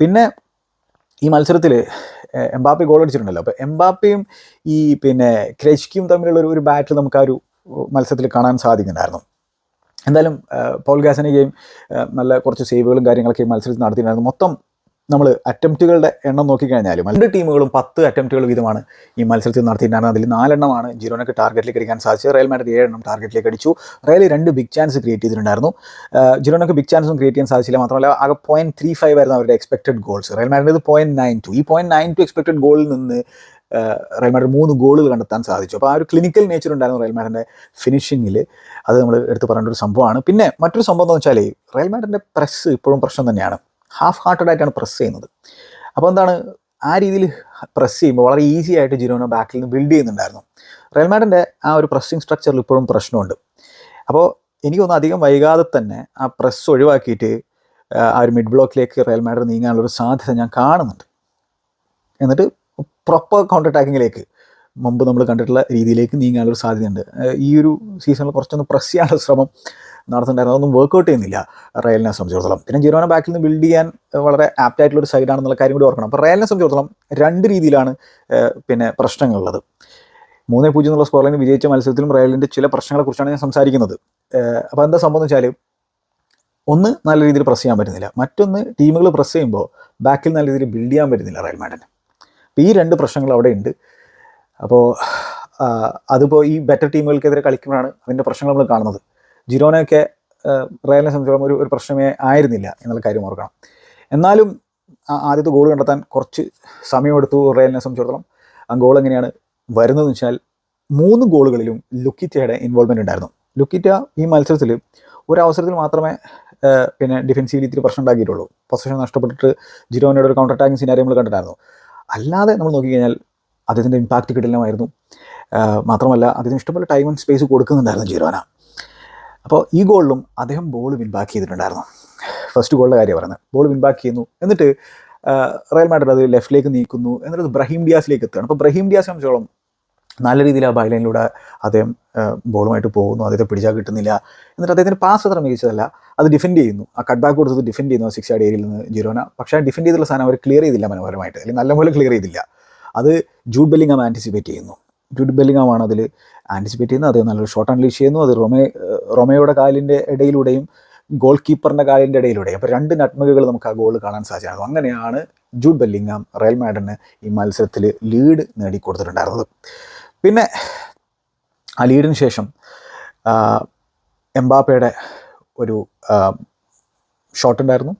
പിന്നെ ഈ മത്സരത്തിൽ എംബാപ്പി ഗോൾ അടിച്ചിട്ടുണ്ടല്ലോ. അപ്പോൾ എംബാപ്പയും ഈ പിന്നെ ക്രെഷ്കിയും തമ്മിലുള്ള ഒരു ബാറ്റിൽ നമുക്ക് ആ ഒരു മത്സരത്തിൽ കാണാൻ സാധിക്കുന്നുണ്ടായിരുന്നു. എന്തായാലും പോൾ ആ, നല്ല കുറച്ച് സേവുകളും കാര്യങ്ങളൊക്കെ ഈ മത്സരത്തിൽ നടത്തിയിട്ടുണ്ടായിരുന്നു. മൊത്തം നമ്മൾ അറ്റംപ്റ്റുകളുടെ എണ്ണം നോക്കിക്കഴിഞ്ഞാലും രണ്ട് ടീമുകളും പത്ത് അറ്റംപ്റ്റുകൾ വീതമാണ് ഈ മത്സരത്തിൽ നടത്തിയിട്ടുണ്ടായിരുന്നത്. അതിൽ നാലെണ്ണമാണ് ജിറോനക്ക് ടാർഗറ്റിലേക്ക് അടിക്കാൻ സാധിച്ചത്. റയൽ മാഡ്രിഡ് ഏഴെണ്ണം ടാർഗറ്റിലേക്ക് അടിച്ചു. റയൽ രണ്ട് ബിഗ് ചാൻസ് ക്രിയേറ്റ് ചെയ്തിട്ടുണ്ടായിരുന്നു. ജിറോനക്ക് ബിഗ് ചാൻസും ക്രിയേറ്റ് ചെയ്യാൻ സാധിച്ചില്ല. മാത്രമല്ല ആകെ പോയിന്റ് ത്രീ ഫൈവ് ആയിരുന്നു അവരുടെ expected goals Real Madrid point nine two ഈ പോയിന്റ് നയൻ ടു എക്സ്പെക്റ്റഡ് ഗോളിൽ നിന്ന് റയൽ മാഡ്രിഡ് മൂന്ന് ഗോളുകൾ കണ്ടെത്താൻ സാധിച്ചു. അപ്പോൾ ആ ഒരു ക്ലിനിക്കൽ നേച്ചർ ഉണ്ടായിരുന്നു റയൽ മാഡ്രിഡിന്റെ ഫിനിഷിങ്ങിൽ അത് നമ്മൾ എടുത്ത് പറയേണ്ട ഒരു സംഭവമാണ്. പിന്നെ മറ്റൊരു സംഭവം എന്ന് വെച്ചാൽ റയൽ മാഡ്രിഡിന്റെ പ്രസ് ഇപ്പോഴും പ്രശ്നം തന്നെയാണ്. ഹാഫ് ഹാർട്ടഡ് ആയിട്ടാണ് പ്രസ് ചെയ്യുന്നത്. അപ്പോൾ എന്താണ്? ആ രീതിയിൽ പ്രസ് ചെയ്യുമ്പോൾ വളരെ ഈസി ആയിട്ട് ജിനോനോ ബാക്കിൽ നിന്ന് ബിൽഡ് ചെയ്യുന്നുണ്ടായിരുന്നു. റയൽ മാഡ്രിഡിന്റെ ആ ഒരു പ്രസ്സിങ് സ്ട്രക്ചറിൽ ഇപ്പോഴും പ്രശ്നമുണ്ട്. അപ്പോൾ എനിക്കൊന്ന് അധികം വൈകാതെ തന്നെ ആ പ്രസ് ഒഴിവാക്കിയിട്ട് ആ, ഒരു മിഡ് ബ്ലോക്കിലേക്ക് റയൽ മാഡ്രിഡ് നീങ്ങാനുള്ള ഒരു സാധ്യത ഞാൻ കാണുന്നുണ്ട്. എന്നിട്ട് പ്രോപ്പർ കൗണ്ടർ അറ്റാക്കിങ്ങിലേക്ക് മുമ്പ് നമ്മൾ കണ്ടിട്ടുള്ള രീതിയിലേക്ക് നീങ്ങാനൊരു സാധ്യതയുണ്ട്. ഈ ഒരു സീസണിൽ കുറച്ചൊന്ന് പ്രസ് ചെയ്യാനുള്ള ശ്രമം നടത്തുന്നുണ്ടായിരുന്നു അതൊന്നും വർക്കൗട്ട് ചെയ്യുന്നില്ല റയലിനെ സംബന്ധിച്ചിടത്തോളം. പിന്നെ ജിറോന ബാക്കിൽ നിന്ന് ബിൽഡ് ചെയ്യാൻ വളരെ ആപ്റ്റായിട്ടുള്ള ഒരു സൈഡാണെന്നുള്ള കാര്യം കൂടി ഓർക്കണം. അപ്പോൾ റയലിനെ സംബന്ധിച്ചിടത്തോളം രണ്ട് രീതിയിലാണ് പിന്നെ പ്രശ്നങ്ങളുള്ളത്. മൂന്നേ പൂജ്യം എന്നുള്ള സ്കോർ ലൈൻ വിജയിച്ച മത്സരത്തിലും റയലിന്റെ ചില പ്രശ്നങ്ങളെക്കുറിച്ചാണ് ഞാൻ സംസാരിക്കുന്നത്. അപ്പോൾ എന്താ സംഭവം എന്ന് വെച്ചാൽ ഒന്ന് നല്ല രീതിയിൽ പ്രസ് ചെയ്യാൻ പറ്റുന്നില്ല. മറ്റൊന്ന് ടീമുകൾ പ്രസ് ചെയ്യുമ്പോൾ ബാക്കിൽ നല്ല രീതിയിൽ ബിൽഡ് ചെയ്യാൻ പറ്റുന്നില്ല റയൽ മാഡിന് അപ്പോൾ ഈ രണ്ട് പ്രശ്നങ്ങൾ അവിടെ ഉണ്ട്. അപ്പോൾ അതിപ്പോൾ ഈ ബെറ്റർ ടീമുകൾക്കെതിരെ കളിക്കുമ്പോഴാണ് അതിന്റെ പ്രശ്നങ്ങൾ നമ്മൾ കാണുന്നത്. ജിറോനയൊക്കെ റയലിനെ സംബന്ധിച്ചിടത്തോളം ഒരു ഒരു പ്രശ്നമേ ആയിരുന്നില്ല എന്നുള്ള കാര്യം ഓർക്കണം. എന്നാലും ആദ്യത്തെ ഗോൾ കണ്ടെത്താൻ കുറച്ച് സമയമെടുത്തു റയലിനെ സംബന്ധിച്ചിടത്തോളം. ആ ഗോൾ എങ്ങനെയാണ് വരുന്നതെന്ന് വെച്ചാൽ മൂന്ന് ഗോളുകളിലും ലുക്കിറ്റയുടെ ഇൻവോൾവ്മെന്റ് ഉണ്ടായിരുന്നു. ലുക്കിറ്റ ഈ മത്സരത്തിൽ ഒരു അവസരത്തിൽ മാത്രമേ പിന്നെ ഡിഫൻസീവിൽ ഇത്തിരി പ്രശ്നം ഉണ്ടാക്കിയിട്ടുള്ളൂ. പൊസിഷൻ നഷ്ടപ്പെട്ടിട്ട് ജിറോനയുടെ ഒരു കൗണ്ടർ അറ്റാക്കിംഗ് സിനാരി നമ്മൾ കണ്ടിട്ടായിരുന്നു അല്ലാതെ നമ്മൾ നോക്കിക്കഴിഞ്ഞാൽ അദ്ദേഹത്തിന്റെ ഇമ്പാക്റ്റ് കിട്ടില്ലമായിരുന്നു മാത്രമല്ല അദ്ദേഹത്തിന് ഇഷ്ടംപോലെ ടൈം ആൻഡ് സ്പേസ് കൊടുക്കുന്നുണ്ടായിരുന്നു ജീറോന അപ്പോൾ ഈ ഗോളിലും അദ്ദേഹം ബോൾ വിൻബാക്ക് ചെയ്തിട്ടുണ്ടായിരുന്നു. ഫസ്റ്റ് ഗോളിന്റെ കാര്യം പറയുന്നത്. ബോൾ വിൻബാക്ക് ചെയ്യുന്നു. എന്നിട്ട് റയൽ മാഡ്രിഡ് അത് ലെഫ്റ്റിലേക്ക് നീക്കുന്നു. എന്നിട്ട് ബ്രഹീം ഡിയാസിലേക്ക് എത്തുകയാണ്. അപ്പോൾ ബ്രഹീം ഡിയാസ് സംബന്ധിച്ചോളം നല്ല രീതിയിൽ ആ ബൈലൈനിലൂടെ അദ്ദേഹം ബോളുമായിട്ട് പോകുന്നു. അദ്ദേഹത്തെ പിടിച്ചാൽ കിട്ടുന്നില്ല. എന്നിട്ട് അദ്ദേഹത്തിന് പാസ് അത്ര മികച്ചതല്ല. അത് ഡിഫെൻഡ് ചെയ്യുന്നു. ആ കട്ട് ബാക്ക് കൊടുത്തത് ഡിഫെൻഡ് ചെയ്യുന്നു സിക്സ് ആഡ് ഏരിയയിൽ നിന്ന് ജിറോന പക്ഷേ ഡിഫെൻഡ് ചെയ്തുള്ള സാധനം അവർ ക്ലിയർ ചെയ്തില്ല മനോഹരമായിട്ട്. അല്ലെങ്കിൽ നല്ലപോലെ ക്ലിയർ ചെയ്തില്ല. അത് ജൂഡ് ബെല്ലിംഗാം ആന്റിസിപ്പേറ്റ് ചെയ്യുന്നു. ജൂഡ് ബെല്ലിംഗാമാണ് അതിൽ ആന്റിസിപ്പേറ്റ് ചെയ്യുന്നത്. അദ്ദേഹം നല്ലൊരു ഷോട്ട് അൺലീഷ് ചെയ്യുന്നു. അത് റൊമേ റൊമയുടെ കാലിന്റെ ഇടയിലൂടെയും ഗോൾ കീപ്പറിന്റെ കാലിന്റെ ഇടയിലൂടെയും. അപ്പോൾ രണ്ട് നട്മകകൾ നമുക്ക് ആ ഗോൾ കാണാൻ സാധിച്ചായിരുന്നു അങ്ങനെയാണ് ജൂഡ് ബെല്ലിംഗാം റയൽ മാഡന് ഈ മത്സരത്തിൽ ലീഡ് നേടിക്കൊടുത്തിട്ടുണ്ടായിരുന്നത്. പിന്നെ ആ ലീഡിന് ശേഷം എംബാപ്പയുടെ ഒരു ഷോട്ട് ഉണ്ടായിരുന്നു.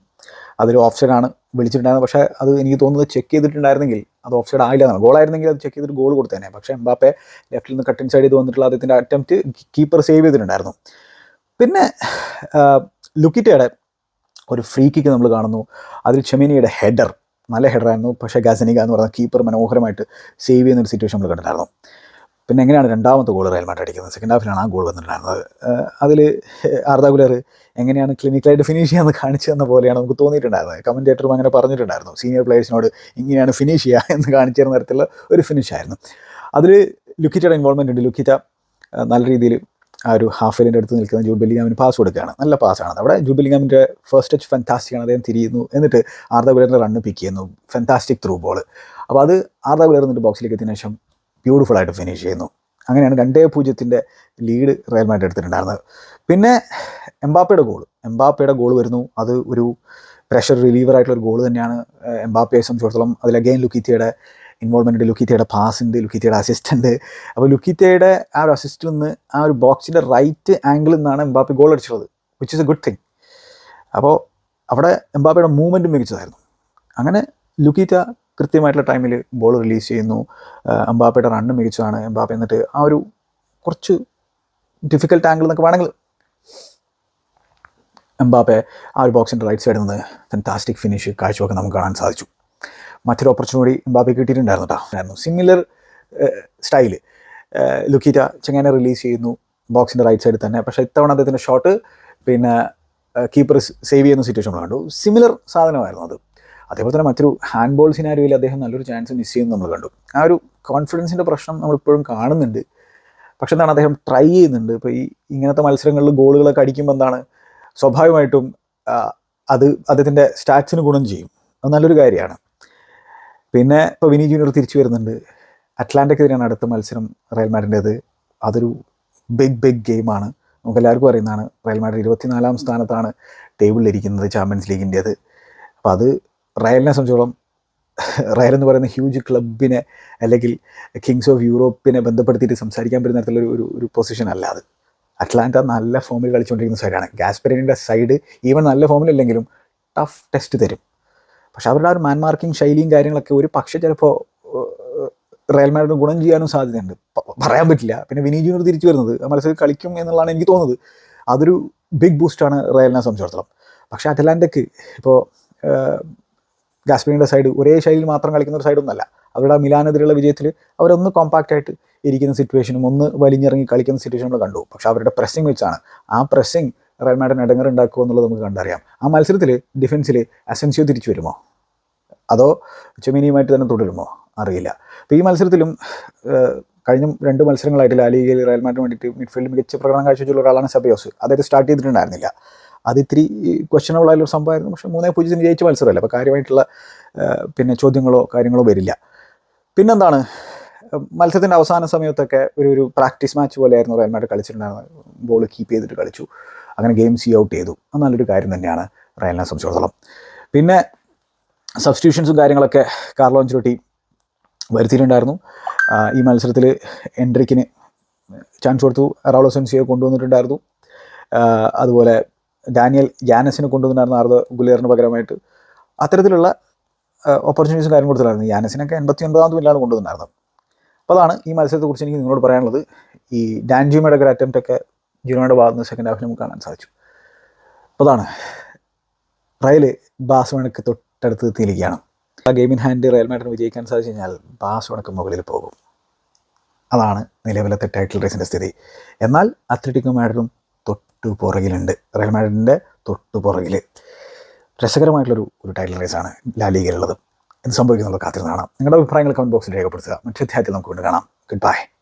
അതൊരു ഓഫ് സൈഡാണ് വിളിച്ചിട്ടുണ്ടായിരുന്നത്. പക്ഷേ അത് എനിക്ക് തോന്നുന്നത് ചെക്ക് ചെയ്തിട്ടുണ്ടായിരുന്നെങ്കിൽ അത് ഓഫ് സൈഡ് ആയില്ല എന്നാണ്. ഗോളായിരുന്നെങ്കിൽ അത് ചെക്ക് ചെയ്തിട്ട് ഗോൾ കൊടുത്തേനെ. പക്ഷേ എംബാപ്പെ ലെഫ്റ്റിൽ നിന്ന് കട്ടിൻ സൈഡ് ചെയ്ത് വന്നിട്ടുള്ള അദ്ദേഹത്തിന്റെ അറ്റംപ്റ്റ് കീപ്പർ സേവ് ചെയ്തിട്ടുണ്ടായിരുന്നു. പിന്നെ ലുക്കിറ്റയുടെ ഒരു ഫ്രീ കിക്ക് നമ്മൾ കാണുന്നു. അതിൽ ചെമിനിയുടെ ഹെഡർ നല്ല ഹെഡറായിരുന്നു പക്ഷേ ഗാസനിക എന്ന് പറയുന്ന കീപ്പർ മനോഹരമായിട്ട് സേവ് ചെയ്യുന്ന ഒരു സിറ്റുവേഷൻ നമ്മൾ കണ്ടിട്ടുണ്ടായിരുന്നു. പിന്നെ എങ്ങനെയാണ് രണ്ടാമത്തെ ഗോൾ റയൽ മാഡ്രിഡ് അടിക്കുന്നത്? സെക്കൻഡ് ഹാഫിലാണ് ആ ഗോൾ വന്നിട്ടുണ്ടായിരുന്നത്. അതിൽ ആർദാ ഗുലർ എങ്ങനെയാണ് ക്ലിനിക്കലായിട്ട് ഫിനിഷ് ചെയ്യാന്ന് കാണിച്ചു തന്ന പോലെയാണ് നമുക്ക് തോന്നിയിട്ടുണ്ടായിരുന്നത്. കമന്റേറ്ററും അങ്ങനെ പറഞ്ഞിട്ടുണ്ടായിരുന്നു. സീനിയർ പ്ലേയേഴ്സിനോട് ഇങ്ങനെയാണ് ഫിനിഷ് ചെയ്യുക എന്ന് കാണിച്ചു തരുന്ന തരത്തിലുള്ള ഒരു ഫിനിഷ് ആയിരുന്നു. അതിൽ ലുക്കിറ്റയുടെ ഇൻവോൾവ്മെന്റ് ഉണ്ട്. ലുക്കിറ്റ നല്ല രീതിയിൽ ആ ഒരു ഹാഫ് ഫൈലിന്റെ അടുത്ത് നിൽക്കുന്ന ജൂഡ് ബെല്ലിങ്ങാമിന് പാസ് കൊടുക്കുകയാണ്. നല്ല പാസ്സാണ് അവിടെ ജൂഡ് ബെല്ലിങ്ങാമിന്റെ ഫസ്റ്റ് ടച്ച് ഫാന്റാസ്റ്റിക് ആണ്. അദ്ദേഹം തിരിയുന്നു. എന്നിട്ട് ആർദാ ഗുലറിന്റെ റണ്ണ് പിക്ക് ചെയ്യുന്നു. ഫാന്റാസ്റ്റിക് ത്രൂ ബോൾ അപ്പോൾ അത് ആർദാ ഗുലർ എന്നിട്ട് ബോക്സിലേക്ക് എത്തിയതിനു ശേഷം ബ്യൂട്ടിഫുൾ ആയിട്ട് ഫിനിഷ് ചെയ്യുന്നു. അങ്ങനെയാണ് രണ്ടേ പൂജ്യത്തിന്റെ ലീഡ് റയൽ മാഡ്രിഡ് എടുത്തിട്ടുണ്ടായിരുന്നത്. പിന്നെ എംബാപ്പയുടെ ഗോൾ. എംബാപ്പയുടെ ഗോൾ വരുന്നു. അത് ഒരു പ്രഷർ റിലീവർ ആയിട്ടുള്ള ഒരു ഗോൾ തന്നെയാണ് എംബാപ്പയെ സംബന്ധിച്ചിടത്തോളം. അതിൽ അഗെയിൻ ലുക്കീറ്റയുടെ ഇൻവോൾവ്മെന്റ് ലുക്കിത്തിയുടെ പാസ് ഉണ്ട് ലുക്കീറ്റയുടെ അസിസ്റ്റന്റ് അപ്പോൾ ലുക്കിത്തയുടെ ആ ഒരു അസിസ്റ്റിൽ നിന്ന് ആ ഒരു ബോക്സിന്റെ റൈറ്റ് ആംഗിളിൽ നിന്നാണ് എംബാപ്പി ഗോൾ അടിച്ചത് which is a good thing അപ്പോൾ അവിടെ എംബാപ്പയുടെ മൂവ്മെന്റ് മികച്ചതായിരുന്നു. അങ്ങനെ ലുക്കീറ്റ കൃത്യമായിട്ടുള്ള ടൈമിൽ ബോൾ റിലീസ് ചെയ്യുന്നു. എംബാപ്പയുടെ റണ്ണ് മികച്ചതാണ്. എംബാപ്പ എന്നിട്ട് ആ ഒരു കുറച്ച് ഡിഫിക്കൽട്ട് ആംഗിൾ എന്നൊക്കെ വേണമെങ്കിൽ എംബാപ്പെ ആ ഒരു ബോക്സിന്റെ റൈറ്റ് സൈഡിൽ നിന്ന് ഫെന്റാസ്റ്റിക് ഫിനിഷ് കാഴ്ചവൊക്കെ നമുക്ക് കാണാൻ സാധിച്ചു. മറ്റൊരു ഓപ്പർച്യൂണിറ്റി എംബാപ്പെ കിട്ടിയിട്ടുണ്ടായിരുന്നു കേട്ടോ സിമിലർ സ്റ്റൈൽ ലുക്കീറ്റ ചെങ്ങനെ റിലീസ് ചെയ്യുന്നു. ബോക്സിന്റെ റൈറ്റ് സൈഡിൽ തന്നെ. പക്ഷേ ഇത്തവണ അദ്ദേഹത്തിന്റെ ഷോട്ട് പിന്നെ കീപ്പർ സേവ് ചെയ്യുന്ന സിറ്റുവേഷൻ കണ്ടു. സിമിലർ സാധനമായിരുന്നു അത്. അതേപോലെ തന്നെ മറ്റൊരു ഹാൻഡ് ബോൾ സിനാരിയോയിൽ അദ്ദേഹം നല്ലൊരു ചാൻസ് മിസ് ചെയ്യുന്നു നമ്മൾ കണ്ടു. ആ ഒരു കോൺഫിഡൻസിന്റെ പ്രശ്നം നമ്മളിപ്പോഴും കാണുന്നുണ്ട്. പക്ഷെ എന്താണ് അദ്ദേഹം ട്രൈ ചെയ്യുന്നുണ്ട്. ഇപ്പോൾ ഈ ഇങ്ങനത്തെ മത്സരങ്ങളിൽ ഗോളുകളൊക്കെ അടിക്കുമ്പോൾ എന്താണ്? സ്വാഭാവികമായിട്ടും അത് അദ്ദേഹത്തിന്റെ സ്റ്റാറ്റ്സിന് ഗുണം ചെയ്യും. അത് നല്ലൊരു കാര്യമാണ്. പിന്നെ ഇപ്പോൾ വിനി ജൂനിയർ തിരിച്ചു വരുന്നുണ്ട്. അറ്റ്ലാന്റക്കെതിരെയാണ് അടുത്ത മത്സരം റയൽ മാഡിന്റേത് അതൊരു ബിഗ് ബിഗ് ഗെയിമാണ് നമുക്ക് എല്ലാവർക്കും അറിയുന്നതാണ്. റയൽ മാഡ്രിഡ് ഇരുപത്തിനാലാം സ്ഥാനത്താണ് ടേബിളിലിരിക്കുന്നത് ചാമ്പ്യൻസ് ലീഗിന്റേത്. അപ്പോൾ അത് റയലിനെ സംബന്ധിച്ചോളം റയൽ എന്ന് പറയുന്ന ഹ്യൂജ് ക്ലബിനെ അല്ലെങ്കിൽ കിങ്സ് ഓഫ് യൂറോപ്പിനെ ബന്ധപ്പെടുത്തിയിട്ട് സംസാരിക്കാൻ പറ്റുന്ന തരത്തിലുള്ള ഒരു ഒരു പൊസിഷൻ അല്ല അത്. അറ്റ്ലാന്റ നല്ല ഫോമിൽ കളിച്ചുകൊണ്ടിരിക്കുന്ന സൈഡാണ് ഗാസ്പെറിന്റെ സൈഡ് ഈവൻ നല്ല ഫോമിലില്ലെങ്കിലും ടഫ് ടെസ്റ്റ് തരും. പക്ഷെ അവരുടെ ആ ഒരു മാൻ മാർക്കിംഗ് ശൈലിയും കാര്യങ്ങളൊക്കെ ഒരു പക്ഷേ ചിലപ്പോൾ റയൽ ഗുണം ചെയ്യാനും സാധ്യതയുണ്ട്. പറയാൻ പറ്റില്ല. പിന്നെ വിനി തിരിച്ചു വരുന്നത് മത്സരം കളിക്കും എന്നുള്ളതാണ് എനിക്ക് തോന്നുന്നത്. അതൊരു ബിഗ് ബൂസ്റ്റാണ് റയലിനെ സംബന്ധിച്ചിടത്തോളം. പക്ഷേ അറ്റ്ലാന്റയ്ക്ക് ഇപ്പോൾ ഗാസ്പെരിന്റെ സൈഡ് ഒരേ ശൈലിയിൽ മാത്രം കളിക്കുന്ന ഒരു സൈഡൊന്നല്ല അവരുടെ മിലാനെതിരെയുള്ള വിജയത്തിൽ അവരൊന്ന് കോമ്പാക്റ്റ് ആയിട്ട് ഇരിക്കുന്ന സിറ്റുവേഷനും ഒന്ന് വലിഞ്ഞിറങ്ങി കളിക്കുന്ന സിറ്റുവേഷനും കണ്ടു. പക്ഷേ അവരുടെ പ്രസ്സിങ് വെച്ചാണ്. ആ പ്രസ്സിങ് റയൽ ഇടങ്ങർ ഉണ്ടാക്കുക എന്നുള്ളത് നമുക്ക് കണ്ടറിയാം. ആ മത്സരത്തിൽ ഡിഫൻസിൽ അസെൻസിയോ തിരിച്ചു വരുമോ? അതോ ചെമിനിയുമായിട്ട് തന്നെ തുടരുമോ? അറിയില്ല. അപ്പോൾ ഈ മത്സരത്തിലും കഴിഞ്ഞ രണ്ട് മത്സരങ്ങളായിട്ട് ലാലിഗയിൽ റയൽ മാഡ്രിഡ് വേണ്ടിയിട്ട് മിഡ്ഫീൽഡ് മികച്ച പ്രകടനം കാഴ്ചവെച്ചുള്ള ഒരാളാണ് സബയോസ്. അതായത് സ്റ്റാർട്ട് ചെയ്തിട്ടുണ്ടായിരുന്നില്ല. അത് ഇത്തിരി ക്വസ്റ്റനബിൾ ആയൊരു സംഭവമായിരുന്നു. പക്ഷേ മൂന്നേ പൂജ്യത്തിന് ജയിച്ച മത്സരമല്ല? അപ്പോൾ കാര്യമായിട്ടുള്ള പിന്നെ ചോദ്യങ്ങളോ കാര്യങ്ങളോ വരില്ല. പിന്നെന്താണ്? മത്സരത്തിന്റെ അവസാന സമയത്തൊക്കെ ഒരു ഒരു പ്രാക്ടീസ് മാച്ച് പോലെയായിരുന്നു റയൽ മാഡ്രിഡ് കളിച്ചിട്ടുണ്ടായിരുന്നത്. ബോൾ കീപ്പ് ചെയ്തിട്ട് കളിച്ചു. അങ്ങനെ ഗെയിം സീ ഔട്ട് ചെയ്തു. അത് നല്ലൊരു കാര്യം തന്നെയാണ് റയലിനെ സംബന്ധിച്ചിടത്തോളം. പിന്നെ സബ്സ്റ്റിറ്റ്യൂഷൻസും കാര്യങ്ങളൊക്കെ കാർലോ ചുരുട്ടി വരുത്തിയിട്ടുണ്ടായിരുന്നു. ഈ മത്സരത്തിൽ എൻട്രിക്കിന് ചാൻസ് കൊടുത്തു. റൗളോ കൊണ്ടുവന്നിട്ടുണ്ടായിരുന്നു. അതുപോലെ ഡാനിയൽ യാനസിനെ കൊണ്ടുവന്നിരുന്ന ആർദ ഗുലിയറിന് പകരമായിട്ട്. അത്തരത്തിലുള്ള ഓപ്പർച്യൂണിറ്റീസും കാര്യം കൊടുത്തിട്ടുണ്ടായിരുന്നു. യാനസിനൊക്കെ എൺപത്തി ഒൻപതാം മില്ലാണ് കൊണ്ടുവന്നിട്ടുണ്ടായിരുന്നത്. അപ്പോൾ അതാണ് ഈ മത്സരത്തെക്കുറിച്ച് എനിക്ക് നിങ്ങളോട് പറയാനുള്ളത്. ഈ ഡാൻജിമയുടെ ഒരു അറ്റംപ്റ്റ് ഒക്കെ ജിനോയുടെ ഭാഗത്ത് നിന്ന് സെക്കൻഡ് ഹാഫിൽ നമുക്ക് കാണാൻ സാധിച്ചു. അപ്പോൾ അതാണ്. റയൽ ബാസ്വണക്ക് തൊട്ടടുത്ത് എത്തിയിരിക്കുകയാണ്. ആ ഗെയിമിൻ ഹാൻഡ് റയൽ മാഡ്രിഡ് വിജയിക്കാൻ സാധിച്ചു കഴിഞ്ഞാൽ ബാസ്വണക്ക് മുകളിൽ പോകും. അതാണ് നിലവിലത്തെ ടൈറ്റിൽ റേസിന്റെ സ്ഥിതി. എന്നാൽ അത്ലറ്റിക്കോ മാഡ്രിഡും തൊട്ടു പുറകിലുണ്ട്. റയൽ മാഡ്രിഡിന്റെ തൊട്ടു പുറകിൽ രസകരമായിട്ടുള്ളൊരു ഒരു ടൈറ്റിൽ റേസാണ് ലാലീഗയിലുള്ളത് എന്ത് സംഭവിക്കുന്നുള്ള കാത്തിരുന്ന് കാണാം. നിങ്ങളുടെ അഭിപ്രായങ്ങൾ കമന്റ് ബോക്സിൽ രേഖപ്പെടുത്തുക. മറ്റു അധ്യായത്തിൽ നമുക്ക് വീണ്ടും കാണാം. Good bye